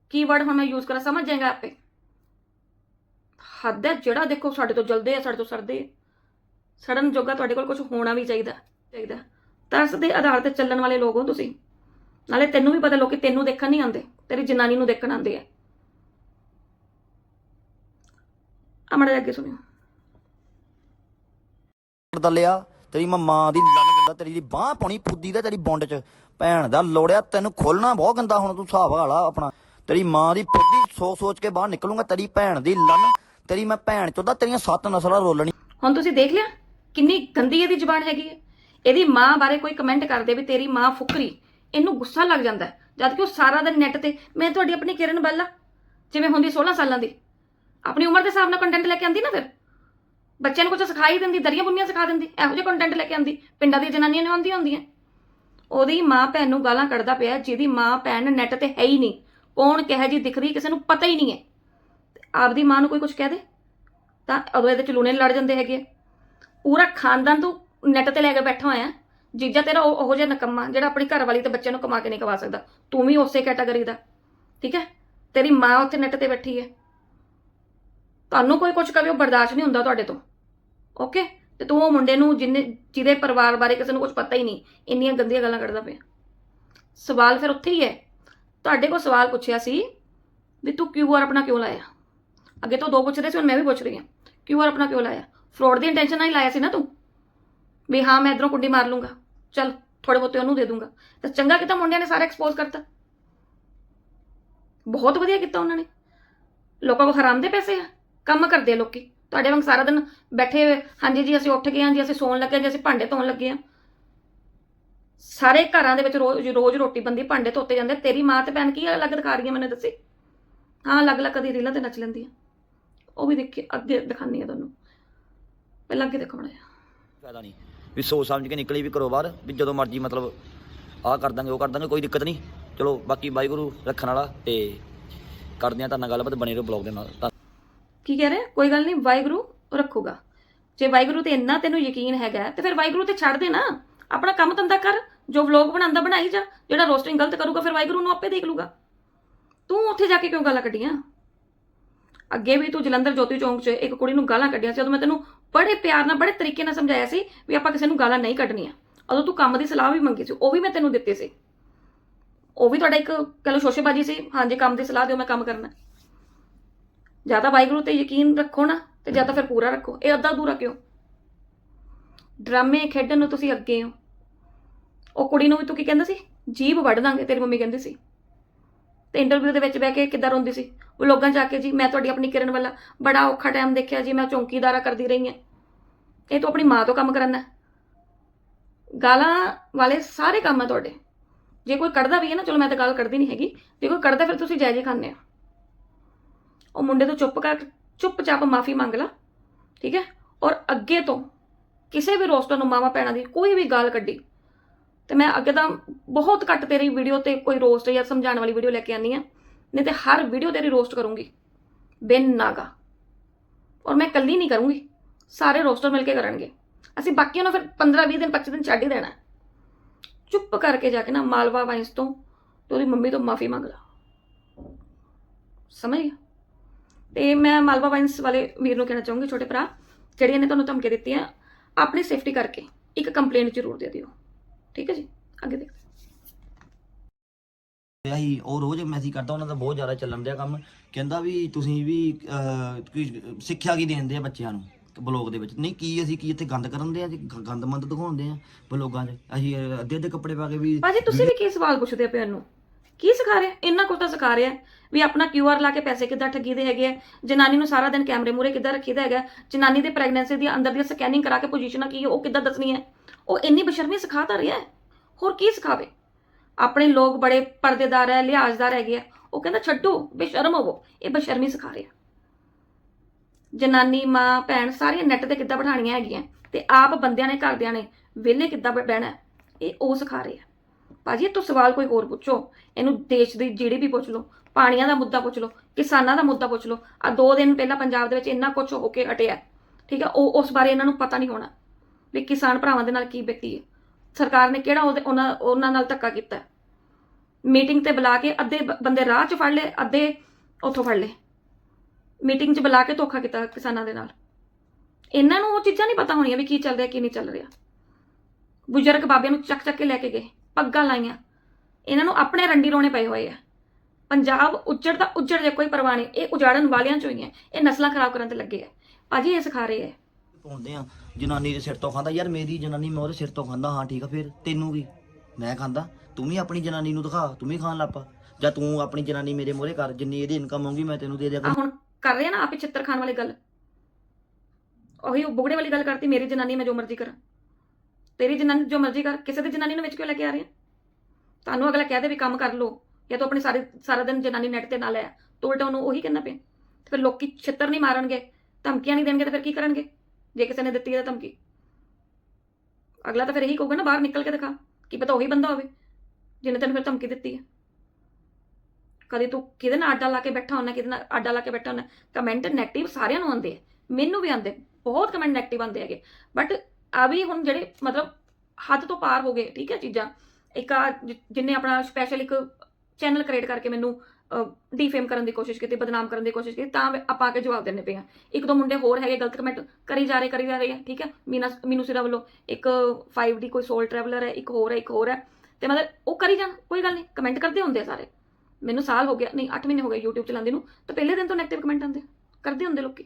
ਹੈ ਕੀਵਰਡ ਹੁਣ ਮੈਂ ਯੂਜ਼ ਕਰਾਂ, ਸਮਝ ਜਾਏਗਾ ਆਪੇ। ਹੱਦ ਹੈ, ਜਿਹੜਾ ਦੇਖੋ ਸਾਡੇ ਤੋਂ ਜਲਦੇ ਆ, ਸਾਡੇ ਤੋਂ ਸਰਦੇ ਸੜਨ ਜੋਗਾ ਤੁਹਾਡੇ ਕੋਲ ਕੁਝ ਹੋਣਾ ਵੀ ਚਾਹੀਦਾ ਚਾਹੀਦਾ। ਤਰਸ ਦੇ ਆਧਾਰ ਤੇ ਚੱਲਣ ਵਾਲੇ ਲੋਕ ਹੋ ਤੁਸੀਂ। ਨਾਲੇ ਤੈਨੂੰ ਵੀ ਪਤਾ ਲੋਕੀ ਤੈਨੂੰ ਦੇਖਣ ਨਹੀਂ ਆਉਂਦੇ, ਤੇਰੀ ਜਨਾਨੀ ਨੂੰ ਦੇਖਣ ਆਉਂਦੇ ਆ। ਅਮੜਾ ਅੱਗੇ ਸੁਣਿਓ। ਦਲਿਆ ਤੇਰੀ ਮੈਂ ਦੀ ਲੰਨ ਗੰਦਾ ਤੇਰੀ ਬਾਹ ਪਾਉਣੀ, ਫੁੱਦੀ ਦਾ ਤੇਰੀ ਬੌਂਡ 'ਚ। ਭੈਣ ਦਾ ਲੋੜਿਆ, ਤੈਨੂੰ ਖੋਲਣਾ ਬਹੁਤ ਗੰਦਾ ਹੁਣ ਤੂੰ ਹਿਸਾਬ ਵਾਲਾ ਆਪਣਾ। ਤੇਰੀ ਮਾਂ ਦੀ ਫੁੱਦੀ ਸੋਚ ਸੋਚ ਕੇ ਬਾਹਰ ਨਿਕਲੂੰਗਾ, ਤੇਰੀ ਭੈਣ ਦੀ ਲੰਨ, ਤੇਰੀ ਮੈਂ ਭੈਣ ਚੋਦਾ, ਤੇਰੀਆਂ ਸੱਤ ਨਸਲਾਂ ਰੋਲਣੀ ਹੁਣ ਤੁਸੀਂ ਦੇਖ ਲਿਆ? ਕਿੰਨੀ ਗੰਦੀ ਇਹਦੀ ਜ਼ੁਬਾਨ ਹੈਗੀ ਹੈ। ਇਹਦੀ ਮਾਂ ਬਾਰੇ ਕੋਈ ਕਮੈਂਟ ਕਰਦੇ ਵੀ ਤੇਰੀ ਮਾਂ ਫੁਕਰੀ, ਇਹਨੂੰ ਗੁੱਸਾ ਲੱਗ ਜਾਂਦਾ ਹੈ। ਜਦ ਕਿ ਉਹ ਸਾਰਾ ਦਿਨ ਨੈਟ ਤੇ, ਮੈਂ ਤੁਹਾਡੀ ਆਪਣੀ ਕਿਰਨ ਬੱਲਾ, ਜਿਵੇਂ ਹੁੰਦੀ 16 ਸਾਲਾਂ ਦੀ। ਆਪਣੀ ਉਮਰ ਦੇ ਹਿਸਾਬ ਨਾਲ ਕੰਟੈਂਟ ਲੈ ਕੇ ਆਂਦੀ ਨਾ ਫਿਰ? ਬੱਚਿਆਂ ਨੂੰ ਕੁਝ ਸਿਖਾਈ ਦਿੰਦੀ, ਦਰੀਆਂ ਬੁੰਨੀਆਂ ਸਿਖਾ ਦਿੰਦੀ, ਇਹੋ ਜਿਹੇ ਕੰਟੈਂਟ ਲੈ ਕੇ ਆਂਦੀ। ਪਿੰਡਾਂ ਦੀਆਂ ਜਨਾਨੀਆਂ ਨੇ ਆਉਂਦੀਆਂ ਹੁੰਦੀਆਂ। ਉਹਦੀ ਮਾਂ ਭੈਣ ਨੂੰ ਗਾਲਾਂ ਕੱਢਦਾ ਪਿਆ, ਜਿਹਦੀ ਮਾਂ ਭੈਣ ਨੈਟ ਤੇ ਹੈ ਹੀ ਨਹੀਂ। ਕੌਣ ਕਿਹੋ ਜੀ ਦਿਖ ਰਹੀ ਕਿਸੇ ਨੂੰ ਪਤਾ ਹੀ ਨਹੀਂ ਹੈ। ਆਪਦੀ ਮਾਂ ਨੂੰ ਕੋਈ ਕੁਝ ਕਹਿ ਦੇ, ਤਾਂ ਉਦੋਂ ਇਹਦੇ ਚ ਲੂਣੇ ਲੜ ਜਾਂਦੇ ਹੈਗੇ ਆ। ਪੂਰਾ ਖਾਨਦਾਨ ਤੂੰ ਨੈਟ ਤੇ ਲੈ ਕੇ ਬੈਠਾ ਹੋਇਆ, ਜੀਜਾ ਤੇਰਾ ਉਹ ਉਹੋ ਜਿਹਾ ਨਕਮਾ, ਜਿਹੜਾ ਆਪਣੀ ਘਰ ਵਾਲੀ ਤੇ ਬੱਚਿਆਂ ਨੂੰ ਕਮਾ ਕੇ ਨਹੀਂ ਖਵਾ ਸਕਦਾ। ਤੂੰ ਵੀ ਉਸੇ ਕੈਟਾਗਰੀ ਦਾ, ਠੀਕ ਹੈ? ਤੇਰੀ ਮਾਂ ਉੱਥੇ ਨੈਟ ਤੇ ਬੈਠੀ ਹੈ। ਤੁਹਾਨੂੰ ਕੋਈ ਕੁਝ ਕਵੇ, ਉਹ ਬਰਦਾਸ਼ਤ ਨਹੀਂ ਹੁੰਦਾ ਤੁਹਾਡੇ ਤੋਂ। ਓਕੇ ਤੇ ਤੂੰ ਉਹ ਮੁੰਡੇ ਨੂੰ ਜਿੰਨੇ ਜਿਹਦੇ ਪਰਿਵਾਰ ਬਾਰੇ ਕਿਸੇ ਨੂੰ ਕੁਝ ਪਤਾ ਹੀ ਨਹੀਂ, ਇੰਨੀਆਂ ਗੰਦੀਆਂ ਗੱਲਾਂ ਕੱਢਦਾ ਪਿਆ। ਸਵਾਲ ਫਿਰ ਉੱਥੇ ਹੀ ਹੈ। ਤੁਹਾਡੇ ਕੋਲ ਸਵਾਲ ਪੁੱਛਿਆ ਸੀ ਵੀ ਤੂੰ ਕਿਊਆਰ ਆਪਣਾ ਕਿਉਂ ਲਾਇਆ? ਅੱਗੇ ਤੋਂ ਦੋ ਪੁੱਛਦੇ ਸੀ, ਹੁਣ ਮੈਂ ਵੀ ਪੁੱਛ ਰਹੀ ਹਾਂ। ਕਿਊਆਰ ਆਪਣਾ ਕਿਉਂ ਲਾਇਆ? ਫਰਾਡ ਦੀ ਇੰਟੈਂਸ਼ਨ ਨਾਲ ਹੀ ਲਾਇਆ ਸੀ ਨਾ ਤੂੰ? ਵੀ ਹਾਂ, ਮੈਂ ਇਧਰੋਂ ਕੁੰਡੀ ਮਾਰ ਲੂੰਗਾ। ਚਲ ਥੋੜੇ ਬਹੁਤੇ ਉਹਨੂੰ ਦੇ ਦੂੰਗਾ। ਤੇ ਚੰਗਾ ਕੀਤਾ ਮੁੰਡਿਆਂ ਨੇ ਸਾਰਾ ਐਕਸਪੋਜ਼ ਕਰਤਾ। ਬਹੁਤ ਵਧੀਆ ਕੀਤਾ ਉਹਨਾਂ ਨੇ। ਲੋਕਾਂ ਕੋ ਹਰਾਮ ਦੇ ਪੈਸੇ ਆ। ਕੰਮ ਕਰਦੇ ਆ ਲੋਕੀ। ਤੁਹਾਡੇ ਵਾਂਗ ਸਾਰਾ ਦਿਨ ਬੈਠੇ ਹੋਏ ਹਾਂਜੀ ਜੀ, ਅਸੀਂ ਉੱਠ ਗਏ ਹਾਂ ਜੀ, ਅਸੀਂ ਸੌਣ ਲੱਗੇ ਹਾਂ ਜੀ, ਅਸੀਂ ਭਾਂਡੇ ਧੋਣ ਲੱਗੇ ਹਾਂ। ਸਾਰੇ ਘਰਾਂ ਦੇ ਵਿੱਚ ਰੋਜ਼ ਰੋਜ਼ ਰੋਟੀ ਬੰਦੀ ਭਾਂਡੇ ਧੋਤੇ ਜਾਂਦੇ ਤੇਰੀ ਮਾਂ ਤੇ ਭੈਣ ਕੀ ਅਲੱਗ ਦਿਖਾ ਰਹੀ ਹੈ ਮੈਨੂੰ ਦੱਸੀ? ਹਾਂ ਅਲੱਗ ਅਲੱਗ ਕਦੀ ਰੀਲਾਂ ਤੇ ਨੱਚ ਲੈਂਦੀ ਆ। ਉਹ ਵੀ ਦੇਖੀ ਅੱਗੇ ਦਿਖਾਨੀ ਆ ਤੁਹਾਨੂੰ। ਪਹਿਲਾਂ ਅੱਗੇ ਦੇਖੋ ਬਣਾਇਆ ਫਾਇਦਾ ਨਹੀਂ। ਵੀ ਸੋਚ ਸਮਝ ਕੇ ਨਿਕਲੀ ਵੀ ਕਰੋ ਬਾਹਰ ਵੀ ਜਦੋਂ ਮਰਜ਼ੀ ਮਤਲਬ ਆਹ ਕਰ ਦਾਂਗੇ ਉਹ ਕਰ ਦਾਂਗੇ ਕੋਈ ਦਿੱਕਤ ਨਹੀਂ। ਚਲੋ ਬਾਕੀ ਵਾਹਿਗੁਰੂ ਰੱਖਣ ਵਾਲਾ ਤੇ ਕਰਦੇ ਆ ਤਾਂ ਨਾਲ ਗੱਲਬਾਤ ਬਣੇ ਰਹੋ ਬਲੌਗ ਦੇ ਨਾਲ। ਕੀ ਕਹਿ ਰਿਹਾ? ਕੋਈ ਗੱਲ ਨਹੀਂ ਵਾਹਿਗੁਰੂ ਰੱਖੂਗਾ। ਜੇ ਵਾਹਿਗੁਰੂ ਤੇ ਇੰਨਾ ਤੈਨੂੰ ਯਕੀਨ ਹੈਗਾ ਤੇ ਫਿਰ ਵਾਹਿਗੁਰੂ ਤੇ ਛੱਡ ਦੇ ਨਾ। ਆਪਣਾ ਕੰਮ ਧੰਦਾ ਕਰ, ਜੋ ਵਲੌਗ ਬਣਾਉਂਦਾ ਬਣਾਈ ਜਾ, ਜਿਹੜਾ ਰੋਸਟਿੰਗ ਗਲਤ ਕਰੂਗਾ, ਫਿਰ ਵਾਹਿਗੁਰੂ ਨੂੰ ਆਪੇ ਦੇਖ ਲੂਗਾ। ਤੂੰ ਉੱਥੇ ਜਾ ਕੇ ਕਿਉਂ ਗਾਲਾਂ ਕੱਢੀਆਂ? ਅੱਗੇ ਵੀ ਤੂੰ ਜਲੰਧਰ ਜੋਤੀ ਚੌਂਕ 'ਚ ਇੱਕ ਕੁੜੀ ਨੂੰ ਗਾਲਾਂ ਕੱਢੀਆਂ ਸੀ, ਉਦੋਂ ਮੈਂ ਤੈਨੂੰ ਬੜੇ ਪਿਆਰ ਨਾਲ, ਬੜੇ ਤਰੀਕੇ ਨਾਲ ਸਮਝਾਇਆ ਸੀ ਵੀ ਆਪਾਂ ਕਿਸੇ ਨੂੰ ਗਾਲਾਂ ਨਹੀਂ ਕੱਢਣੀਆਂ। ਉਦੋਂ ਤੂੰ ਕੰਮ ਦੀ ਸਲਾਹ ਵੀ ਮੰਗੀ ਸੀ, ਉਹ ਵੀ ਮੈਂ ਤੈਨੂੰ ਦਿੱਤੀ ਸੀ। ਉਹ ਵੀ ਤੁਹਾਡਾ ਇੱਕ ਕਹ ਲਓ ਸ਼ੋਸ਼ੇਬਾਜੀ ਸੀ, ਹਾਂਜੀ, ਕੰਮ ਦੀ ਸਲਾਹ ਦਿਓ, ਮੈਂ ਕੰਮ ਕਰਨਾ। ਜਾਂ ਤਾਂ ਵਾਹਿਗੁਰੂ ਤੇ ਯਕੀਨ ਰੱਖੋ ਨਾ, ਤੇ ਜਾਂ ਤਾਂ ਫਿਰ ਪੂਰਾ ਰੱਖੋ। ਇਹ ਅੱਧਾ ਅਧੂਰਾ ਕਿਉਂ? ਡਰਾਮੇ ਖੇਡਣ ਨੂੰ ਤੁਸੀਂ ਅੱਗੇ ਹੋ। ਉਹ ਕੁੜੀ ਨੂੰ ਵੀ ਤੂੰ ਕੀ ਕਹਿੰਦਾ ਸੀ? ਜੀਭ ਵੱਢ ਦਾਂਗੇ, ਤੇਰੀ ਮੰਮੀ ਕਹਿੰਦੀ ਸੀ। ਤੇ ਇੰਟਰਵਿਊ ਦੇ ਵਿੱਚ ਬਹਿ ਕੇ ਕਿੱਦਾਂ ਰੋਂਦੀ ਸੀ? ਉਹ ਲੋਕਾਂ 'ਚ ਆ ਕੇ ਜੀ, ਮੈਂ ਤੁਹਾਡੀ ਆਪਣੀ ਕਿਰਨ ਵਾਲਾ ਬੜਾ ਔਖਾ ਟਾਈਮ ਦੇਖਿਆ ਜੀ, ਮੈਂ ਚੌਂਕੀਦਾਰਾ ਕਰਦੀ ਰਹੀ ਹਾਂ। ਇਹ ਤੂੰ ਆਪਣੀ ਮਾਂ ਤੋਂ ਕੰਮ ਕਰਨਾ ਗਾਲਾਂ ਵਾਲੇ ਸਾਰੇ ਕੰਮ ਆ ਤੁਹਾਡੇ। ਜੇ ਕੋਈ ਕੱਢਦਾ ਵੀ ਹੈ ਨਾ, ਚਲੋ ਮੈਂ ਤਾਂ ਗੱਲ ਕੱਢਦੀ ਨਹੀਂ ਹੈਗੀ। ਜੇ ਕੋਈ ਕੱਢਦਾ ਫਿਰ ਤੁਸੀਂ ਜਾਇਜ਼ ਖਾਂਦੇ ਆ ਉਹ ਮੁੰਡੇ ਤੋਂ ਚੁੱਪ ਕਰ, ਚੁੱਪਚਾਪ ਮਾਫੀ ਮੰਗ ਲਾ। ਠੀਕ ਹੈ? ਔਰ ਅੱਗੇ ਤੋਂ ਕਿਸੇ ਵੀ ਰੋਸਟਰ ਨੂੰ ਮਾਵਾ ਪੈਣਾ ਦੀ ਕੋਈ ਵੀ ਗਾਲ ਕੱਢੀ, ਤੇ ਮੈਂ ਅੱਗੇ ਤਾਂ ਬਹੁਤ ਘੱਟ ਤੇਰੀ ਵੀਡੀਓ ਤੇ ਕੋਈ ਰੋਸਟ ਜਾਂ ਸਮਝਾਉਣ ਵਾਲੀ ਵੀਡੀਓ ਲੈ ਕੇ ਆਨੀ ਆ ਨਹੀਂ ਤੇ ਹਰ ਵੀਡੀਓ ਤੇਰੀ ਰੋਸਟ ਕਰੂੰਗੀ ਬਿਨ ਨਾਗਾ ਔਰ ਮੈਂ ਇਕੱਲੀ ਨਹੀਂ ਕਰੂੰਗੀ, ਸਾਰੇ ਰੋਸਟਰ ਮਿਲ ਕੇ ਕਰਨਗੇ। ਅਸੀਂ ਬਾਕੀਆਂ ਨੂੰ ਫਿਰ 15 20 ਦਿਨ 25 ਦਿਨ ਛੱਡ ਹੀ ਦੇਣਾ। ਚੁੱਪ ਕਰਕੇ ਜਾ ਕੇ ਨਾ ਮਾਲਵਾ ਵਾਈਨਸ ਤੋਂ ਤੇ ਉਹਦੀ ਮੰਮੀ ਤੋਂ ਮਾਫੀ ਮੰਗ ਲਾ। ਸਮਝ ਗਿਆ? ਤੇ ਮੈਂ ਮਾਲਵਾ ਵਾਈਨਸ ਵਾਲੇ ਵੀਰ ਨੂੰ ਕਹਿਣਾ ਚਾਹੂੰਗੀ, ਛੋਟੇ ਭਰਾ, ਜਿਹੜੀਆਂ ਨੇ ਤੁਹਾਨੂੰ ਧਮਕੀਆਂ ਦਿੱਤੀਆਂ ਆਪਣੀ ਸੇਫਟੀ ਕਰਕੇ ਇੱਕ ਕੰਪਲੇਂਟ ਜ਼ਰੂਰ ਦੇ ਦਿਓ। ਠੀਕ ਹੈ ਜੀ? ਅੱਗੇ ਦੇਖ। ਆਹੀ ਉਹ ਰੋਜ਼ ਮੈਸੇਜ ਕਰਦਾ ਉਹਨਾਂ ਦਾ ਬਹੁਤ ਜ਼ਿਆਦਾ ਚੱਲਣ ਦਿਆ ਕੰਮ। ਕਹਿੰਦਾ ਵੀ ਤੁਸੀਂ ਵੀ ਅਹ, ਕੋਈ ਸਿੱਖਿਆ ਕੀ ਦੇਂਦੇ ਆ ਬੱਚਿਆਂ ਨੂੰ ਬਲੌਗ ਦੇ ਵਿੱਚ? ਨਹੀਂ ਕੀ ਅਸੀਂ ਕੀ ਇੱਥੇ ਗੰਦ ਕਰਨ ਦੇ ਆ? ਜੀ ਗ- ਗੰਦ ਮੰਦ ਦਿਖਾਉਂਦੇ ਆ ਬਲੌਗਾਂ 'ਚ? ਅਸੀਂ ਅਹ, ਅੱਧੇ ਅੱਧੇ ਕੱਪੜੇ ਪਾ ਕੇ ਵੀ ਭਾਜੀ ਤੁਸੀਂ ਵੀ ਕੀ ਸਵਾਲ ਪੁੱਛਦੇ ਪਏ ਨੂੰ ਕੀ ਸਿਖਾ ਰਿਹਾ? ਇੰਨਾ ਕੁਝ ਤਾਂ ਸਿਖਾ ਰਿਹਾ ਵੀ ਆਪਣਾ ਕਿਊਆਰ ਲਾ ਕੇ ਪੈਸੇ ਕਿੱਦਾਂ ਠੱਗੀਦੇ ਹੈਗੇ ਆ? ਜਨਾਨੀ ਨੂੰ ਸਾਰਾ ਦਿਨ ਕੈਮਰੇ ਮੂਰੇ ਕਿੱਦਾਂ ਰੱਖੀਦਾ ਹੈਗਾ? ਜਨਾਨੀ ਦੇ ਪ੍ਰੈਗਨੈਂਸੀ ਦੀ ਅੰਦਰ ਦੀ ਸਕੈਨਿੰਗ ਕਰਾ ਕੇ ਪੋਜੀਸ਼ਨਾਂ ਕੀ ਉਹ ਕਿੱਦਾਂ ਦੱਸਣੀ ਹੈ? ਉਹ ਇੰਨੀ ਬਸ਼ਰਮੀ ਸਿਖਾ ਤਾਂ ਰਿਹਾ ਹੋਰ ਕੀ ਸਿਖਾਵੇ? ਆਪਣੇ ਲੋਕ ਬੜੇ ਪਰਦੇਦਾਰ ਹੈ ਲਿਹਾਜ਼ਦਾਰ ਹੈਗੇ ਆ। ਉਹ ਕਹਿੰਦਾ, ਛੱਡੋ, ਬੇਸ਼ਰਮ ਹੋਵੋ। ਇਹ ਬਸ਼ਰਮੀ ਸਿਖਾ ਰਿਹਾ। ਜਨਾਨੀ, ਮਾਂ, ਭੈਣ ਸਾਰੀਆਂ ਨੈੱਟ ਤੇ ਕਿੱਦਾਂ ਬਿਠਾਣੀਆਂ ਹੈਗੀਆਂ? ਤੇ ਆਪ ਬੰਦਿਆਂ ਨੇ, ਘਰਦਿਆਂ ਨੇ ਵਿਹਲੇ ਕਿੱਦਾਂ ਬਹਿਣਾ ਇਹ ਉਹ ਸਿਖਾ ਰਹੇ। ਆ ਭਾਜੀ, ਇਹ ਤੋਂ ਸਵਾਲ ਕੋਈ ਹੋਰ ਪੁੱਛੋ। ਇਹਨੂੰ ਦੇਸ਼ ਦੀ ਜੀਡੀਪੀ ਪੁੱਛ ਲਓ, ਪਾਣੀਆਂ ਦਾ ਮੁੱਦਾ ਪੁੱਛ ਲਓ, ਕਿਸਾਨਾਂ ਦਾ ਮੁੱਦਾ ਪੁੱਛ ਲਓ ਆ ਦੋ ਦਿਨ ਪਹਿਲਾਂ ਪੰਜਾਬ ਦੇ ਵਿੱਚ ਇੰਨਾ ਕੁਝ ਹੋ ਕੇ ਹਟਿਆ। ਠੀਕ ਹੈ ਉਹ ਉਸ ਬਾਰੇ ਇਹਨਾਂ ਨੂੰ ਪਤਾ ਨਹੀਂ ਹੋਣਾ ਵੀ ਕਿਸਾਨ ਭਰਾਵਾਂ ਦੇ ਨਾਲ ਕੀ ਬੀਤੀ ਹੈ। ਸਰਕਾਰ ਨੇ ਕਿਹੜਾ ਉਹਦੇ ਉਹਨਾਂ ਉਹਨਾਂ ਨਾਲ ਧੱਕਾ ਕੀਤਾ? ਮੀਟਿੰਗ ਤੇ ਬੁਲਾ ਕੇ ਅੱਧੇ ਬੰਦੇ ਰਾਹ 'ਚ ਫੜ ਲਏ, ਅੱਧੇ ਉੱਥੋਂ ਫੜ ਲਏ। ਮੀਟਿੰਗ 'ਚ ਬੁਲਾ ਕੇ ਧੋਖਾ ਕੀਤਾ ਕਿਸਾਨਾਂ ਦੇ ਨਾਲ। ਇਹਨਾਂ ਨੂੰ ਉਹ ਚੀਜ਼ਾਂ ਨਹੀਂ ਪਤਾ ਹੋਣੀਆਂ ਵੀ ਕੀ ਚੱਲ ਰਿਹਾ, ਕੀ ਨਹੀਂ ਚੱਲ ਰਿਹਾ। ਬਜ਼ੁਰਗ ਬਾਬਿਆਂ ਨੂੰ ਚੱਕ ਚੱਕ ਕੇ ਲੈ ਕੇ ਗਏ। ਪੱਗਾਂ ਲਾਈਆਂ। ਇਹਨਾਂ ਨੂੰ ਆਪਣੇ ਰੰਡੀ ਰੋਣੇ ਪਏ ਹੋਏ ਆ। ਪੰਜਾਬ ਉੱਜੜ ਦਾ ਉੱਜੜ ਜੇ ਕੋਈ ਪਰਵਾਹ ਨਹੀਂ। ਇਹ ਉਜਾੜਨ ਵਾਲਿਆਂ ਚੋਂ ਹੀ ਹੈ। ਇਹ ਨਸਲਾਂ ਖਰਾਬ ਕਰਨ ਤੇ ਲੱਗੇ ਆ। ਭਾਜੀ ਇਹ ਸਿਖਾ ਰਹੇ ਆ। ਪਾਉਂਦੇ ਆ। ਜਨਾਨੀ ਦੇ ਸਿਰ ਤੋਂ ਖਾਂਦਾ। ਯਾਰ ਮੇਰੀ ਜਨਾਨੀ ਮੈਂ ਉਹਦੇ ਸਿਰ ਤੋਂ ਖਾਂਦਾ। ਹਾਂ ਠੀਕ ਆ। ਫਿਰ ਤੈਨੂੰ ਵੀ ਮੈਂ ਖਾਂਦਾ। ਤੂੰ ਵੀ ਆਪਣੀ ਜਨਾਨੀ ਨੂੰ ਦਿਖਾ। ਤੂੰ ਵੀ ਖਾਣ ਲੱਪਾ ਜਾਂ ਤੂੰ ਆਪਣੀ ਜਨਾਨੀ ਮੇਰੇ ਮੂਹਰੇ ਕਰ। ਜਿੰਨੀ ਇਹਦੀ ਇਨਕਮ ਆਉਂਗੀ ਮੈਂ ਤੈਨੂੰ ਦੇ ਦਿਆ ਆ ਹੁਣ ਕਰ ਰਹੇ ਆ ਨਾ ਆਪੇ ਚਿੱਤਰ ਖਾਨ ਵਾਲੀ ਗੱਲ। ਉਹੀ ਉਹ ਬੁਗੜੇ ਵਾਲੀ ਗੱਲ ਕਰਤੀ। ਮੇਰੀ ਜਨਾਨੀ ਮੈਂ ਜੋ ਮਰਜ਼ੀ ਕਰਾਂ। ਤੇਰੀ ਜਨਾਨੀ ਜੋ ਮਰਜ਼ੀ ਕਰ, ਕਿਸੇ ਦੀ ਜਨਾਨੀ ਨੂੰ ਵਿੱਚ ਕਿਉਂ ਲੈ ਕੇ ਆ ਰਹੇ ਆ? ਤੁਹਾਨੂੰ ਅਗਲਾ ਕਹਿ ਦੇ ਵੀ ਕੰਮ ਕਰ ਲੋ ਜਾਂ ਤੂੰ ਆਪਣੀ ਸਾਰੇ, ਸਾਰਾ ਦਿਨ ਜਨਾਨੀ ਨੈਟ ਤੇ ਨਾ ਲੈ ਤੂੰ ਉਲਟਾ ਉਹਨੂੰ ਉਹੀ ਕਹਿਣਾ ਪਿਆ। ਤੇ ਫਿਰ ਲੋਕੀ ਛਿੱਤਰ ਨਹੀਂ ਮਾਰਨਗੇ, ਧਮਕੀਆਂ ਨਹੀਂ ਦੇਣਗੇ ਤਾਂ ਫਿਰ ਕੀ ਕਰਨਗੇ? ਜੇ ਕਿਸੇ ਨੇ ਦਿੱਤੀ ਹੈ ਤਾਂ ਧਮਕੀ। ਅਗਲਾ ਤਾਂ ਫਿਰ ਇਹੀ ਕਹੂਗਾ ਨਾ, ਬਾਹਰ ਨਿਕਲ ਕੇ ਦਿਖਾ, ਕੀ ਪਤਾ ਉਹੀ ਬੰਦਾ ਹੋਵੇ, ਜਿਹਨੇ ਤੈਨੂੰ ਫਿਰ ਧਮਕੀ ਦਿੱਤੀ ਹੈ ਕਦੇ ਤੂੰ ਕਿਹਦੇ ਨਾਲ ਆਡਾ ਲਾ ਕੇ ਬੈਠਾ ਹੁੰਨਾ ਕਿਹਦੇ ਨਾਲ ਆਡਾ ਲਾ ਕੇ ਬੈਠਾ ਹੁੰਨਾ ਕਮੈਂਟ ਨੈਗੇਟਿਵ ਸਾਰਿਆਂ ਨੂੰ ਆਉਂਦੇ ਆ। ਮੈਨੂੰ ਵੀ ਆਉਂਦੇ, ਬਹੁਤ ਕਮੈਂਟ ਨੈਗੇਟਿਵ ਆਉਂਦੇ ਹੈਗੇ। ਬਟ ਆ ਵੀ ਹੁਣ ਜਿਹੜੇ ਮਤਲਬ ਹੱਦ ਤੋਂ ਪਾਰ ਹੋ ਗਏ, ਠੀਕ ਹੈ ਚੀਜ਼ਾਂ। ਇੱਕ ਆ ਜਿ- ਜਿਹਨੇ ਆਪਣਾ ਸਪੈਸ਼ਲ ਇੱਕ ਚੈਨਲ ਕ੍ਰੀਏਟ ਕਰਕੇ ਮੈਨੂੰ ਡੀਫੇਮ ਕਰਨ ਦੀ ਕੋਸ਼ਿਸ਼ ਕੀਤੀ, ਬਦਨਾਮ ਕਰਨ ਦੀ ਕੋਸ਼ਿਸ਼ ਕੀਤੀ, ਤਾਂ ਆਪਾਂ ਆ ਕੇ ਜਵਾਬ ਦੇਣੇ ਪਏ ਆ। ਇੱਕ ਦੋ ਮੁੰਡੇ ਹੋਰ ਹੈਗੇ ਗਲਤ ਕਮੈਂਟ ਕਰੀ ਜਾ ਰਹੇ, ਕਰੀ ਜਾ ਰਹੇ ਆ, ਠੀਕ ਹੈ? ਮੀਨਾ, ਮੀਨੂ ਸਿਰਾ ਵੱਲੋਂ ਇੱਕ 5D ਕੋਈ ਸੋਲ ਟਰੈਵਲਰ ਹੈ, ਇੱਕ ਹੋਰ ਹੈ, ਇੱਕ ਹੋਰ ਹੈ। ਤੇ ਮਤਲਬ ਉਹ ਕਰੀ ਜਾਣ, ਕੋਈ ਗੱਲ ਨਹੀਂ ਕਮੈਂਟ ਕਰਦੇ ਹੁੰਦੇ ਆ ਸਾਰੇ। ਮੈਨੂੰ ਸਾਲ ਹੋ ਗਿਆ, ਨਹੀਂ 8 ਮਹੀਨੇ ਹੋ ਗਏ YouTube ਚਲਾਉਂਦੇ ਨੂੰ, ਤਾਂ ਪਹਿਲੇ ਦਿਨ ਤੋਂ ਨੈਗੇਟਿਵ ਕਮੈਂਟ ਆਉਂਦੇ ਕਰਦੇ ਹੁੰਦੇ ਲੋਕੀ।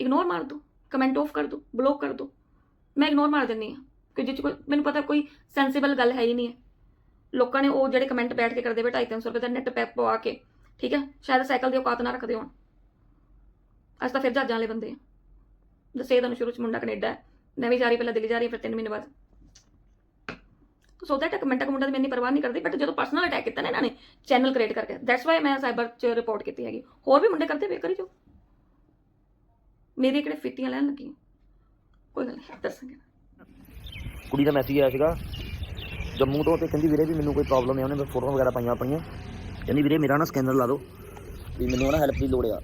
ਇਗਨੋਰ ਮਾਰ ਦੋ ਕਮੈਂਟ ਆਫ ਕਰ ਦੋ ਬਲੌਕ ਕਰ ਦੋ। ਮੈਂ ਇਗਨੋਰ ਮਾਰ ਦਿੰਨੀ ਆ ਕਿ ਜਿੱਚ ਕੋਈ ਮੈਨੂੰ ਪਤਾ ਕੋਈ ਸੈਂਸੀਬਲ ਗੱਲ ਹੈ ਹੀ ਨਹੀਂ ਹੈ। ਲੋਕਾਂ ਨੇ ਉਹ ਜਿਹੜੇ ਕਮੈਂਟ ਬੈਠ ਕੇ ਕਰਦੇ ਵੇ 250 ਰੁਪਏ ਦਾ ਨੈਟ ਪੈਕ ਪਵਾ ਕੇ, ਠੀਕ ਹੈ? ਸ਼ਾਇਦ ਸਾਈਕਲ ਦੀ ਔਕਾਤ ਨਾ ਰੱਖਦੇ ਹੋਣ। ਅੱਜ ਤਾਂ ਫਿਰ ਜਹਾਜ਼ਾਂ ਵਾਲੇ ਬੰਦੇ ਆ ਦੱਸੇ ਤੁਹਾਨੂੰ ਸ਼ੁਰੂ ਚ ਮੁੰਡਾ ਕੈਨੇਡਾ ਹੈ। ਮੈਂ ਵੀ ਜਾ ਰਹੀ ਪਹਿਲਾਂ ਦਿੱਲੀ ਜਾ ਰਹੀ ਫਿਰ 3 ਮਹੀਨੇ ਬਾਅਦ। ਸੋ ਦੈਟ ਇੱਕ ਮਿੰਟਾ ਮੁੰਡਾ ਦੀ ਮੈਨੂੰ ਪਰਵਾਹ ਨਹੀਂ ਕਰਦੀ ਬਟ ਜਦੋਂ ਪਰਸਨਲ ਅਟੈਕ ਕੀਤਾ ਨਾ ਇਹਨਾਂ ਨੇ ਚੈਨਲ ਕ੍ਰੀਏਟ ਕਰਕੇ ਦੈਟਸ ਵਾਈ ਮੈਂ ਸਾਈਬਰ 'ਚ ਰਿਪੋਰਟ ਕੀਤੀ ਹੈਗੀ। ਹੋਰ ਵੀ ਮੁੰਡੇ ਕਰਦੇ ਵੇ ਜੋ ਮੇਰੇ ਕਿਹੜੇ ਫਿੱਟੀਆਂ ਲੈਣ ਲੱਗੀ ਕੋਈ ਗੱਲ ਨਹੀਂ, ਦੱਸਾਂਗੇ। ਕੁੜੀ ਦਾ ਮੈਸੇਜ ਆਇਆ ਸੀਗਾ, ਜੰਮੂ ਤੋਂ ਤੇ ਕਹਿੰਦੀ ਵੀਰੇ ਵੀ ਮੈਨੂੰ ਕੋਈ ਪ੍ਰੋਬਲਮ ਹੈ ਉਹਨੇ ਮੈਂ ਫੋਟੋਆਂ ਵਗੈਰਾ ਪਾਈਆਂ ਆਪਣੀਆਂ। ਕਹਿੰਦੀ ਵੀਰੇ ਮੇਰਾ ਨਾ ਸਕੈਨਰ ਲਾ ਦਿਓ, ਵੀ ਮੈਨੂੰ ਨਾ ਹੈਲਪ ਦੀ ਲੋੜ ਆ।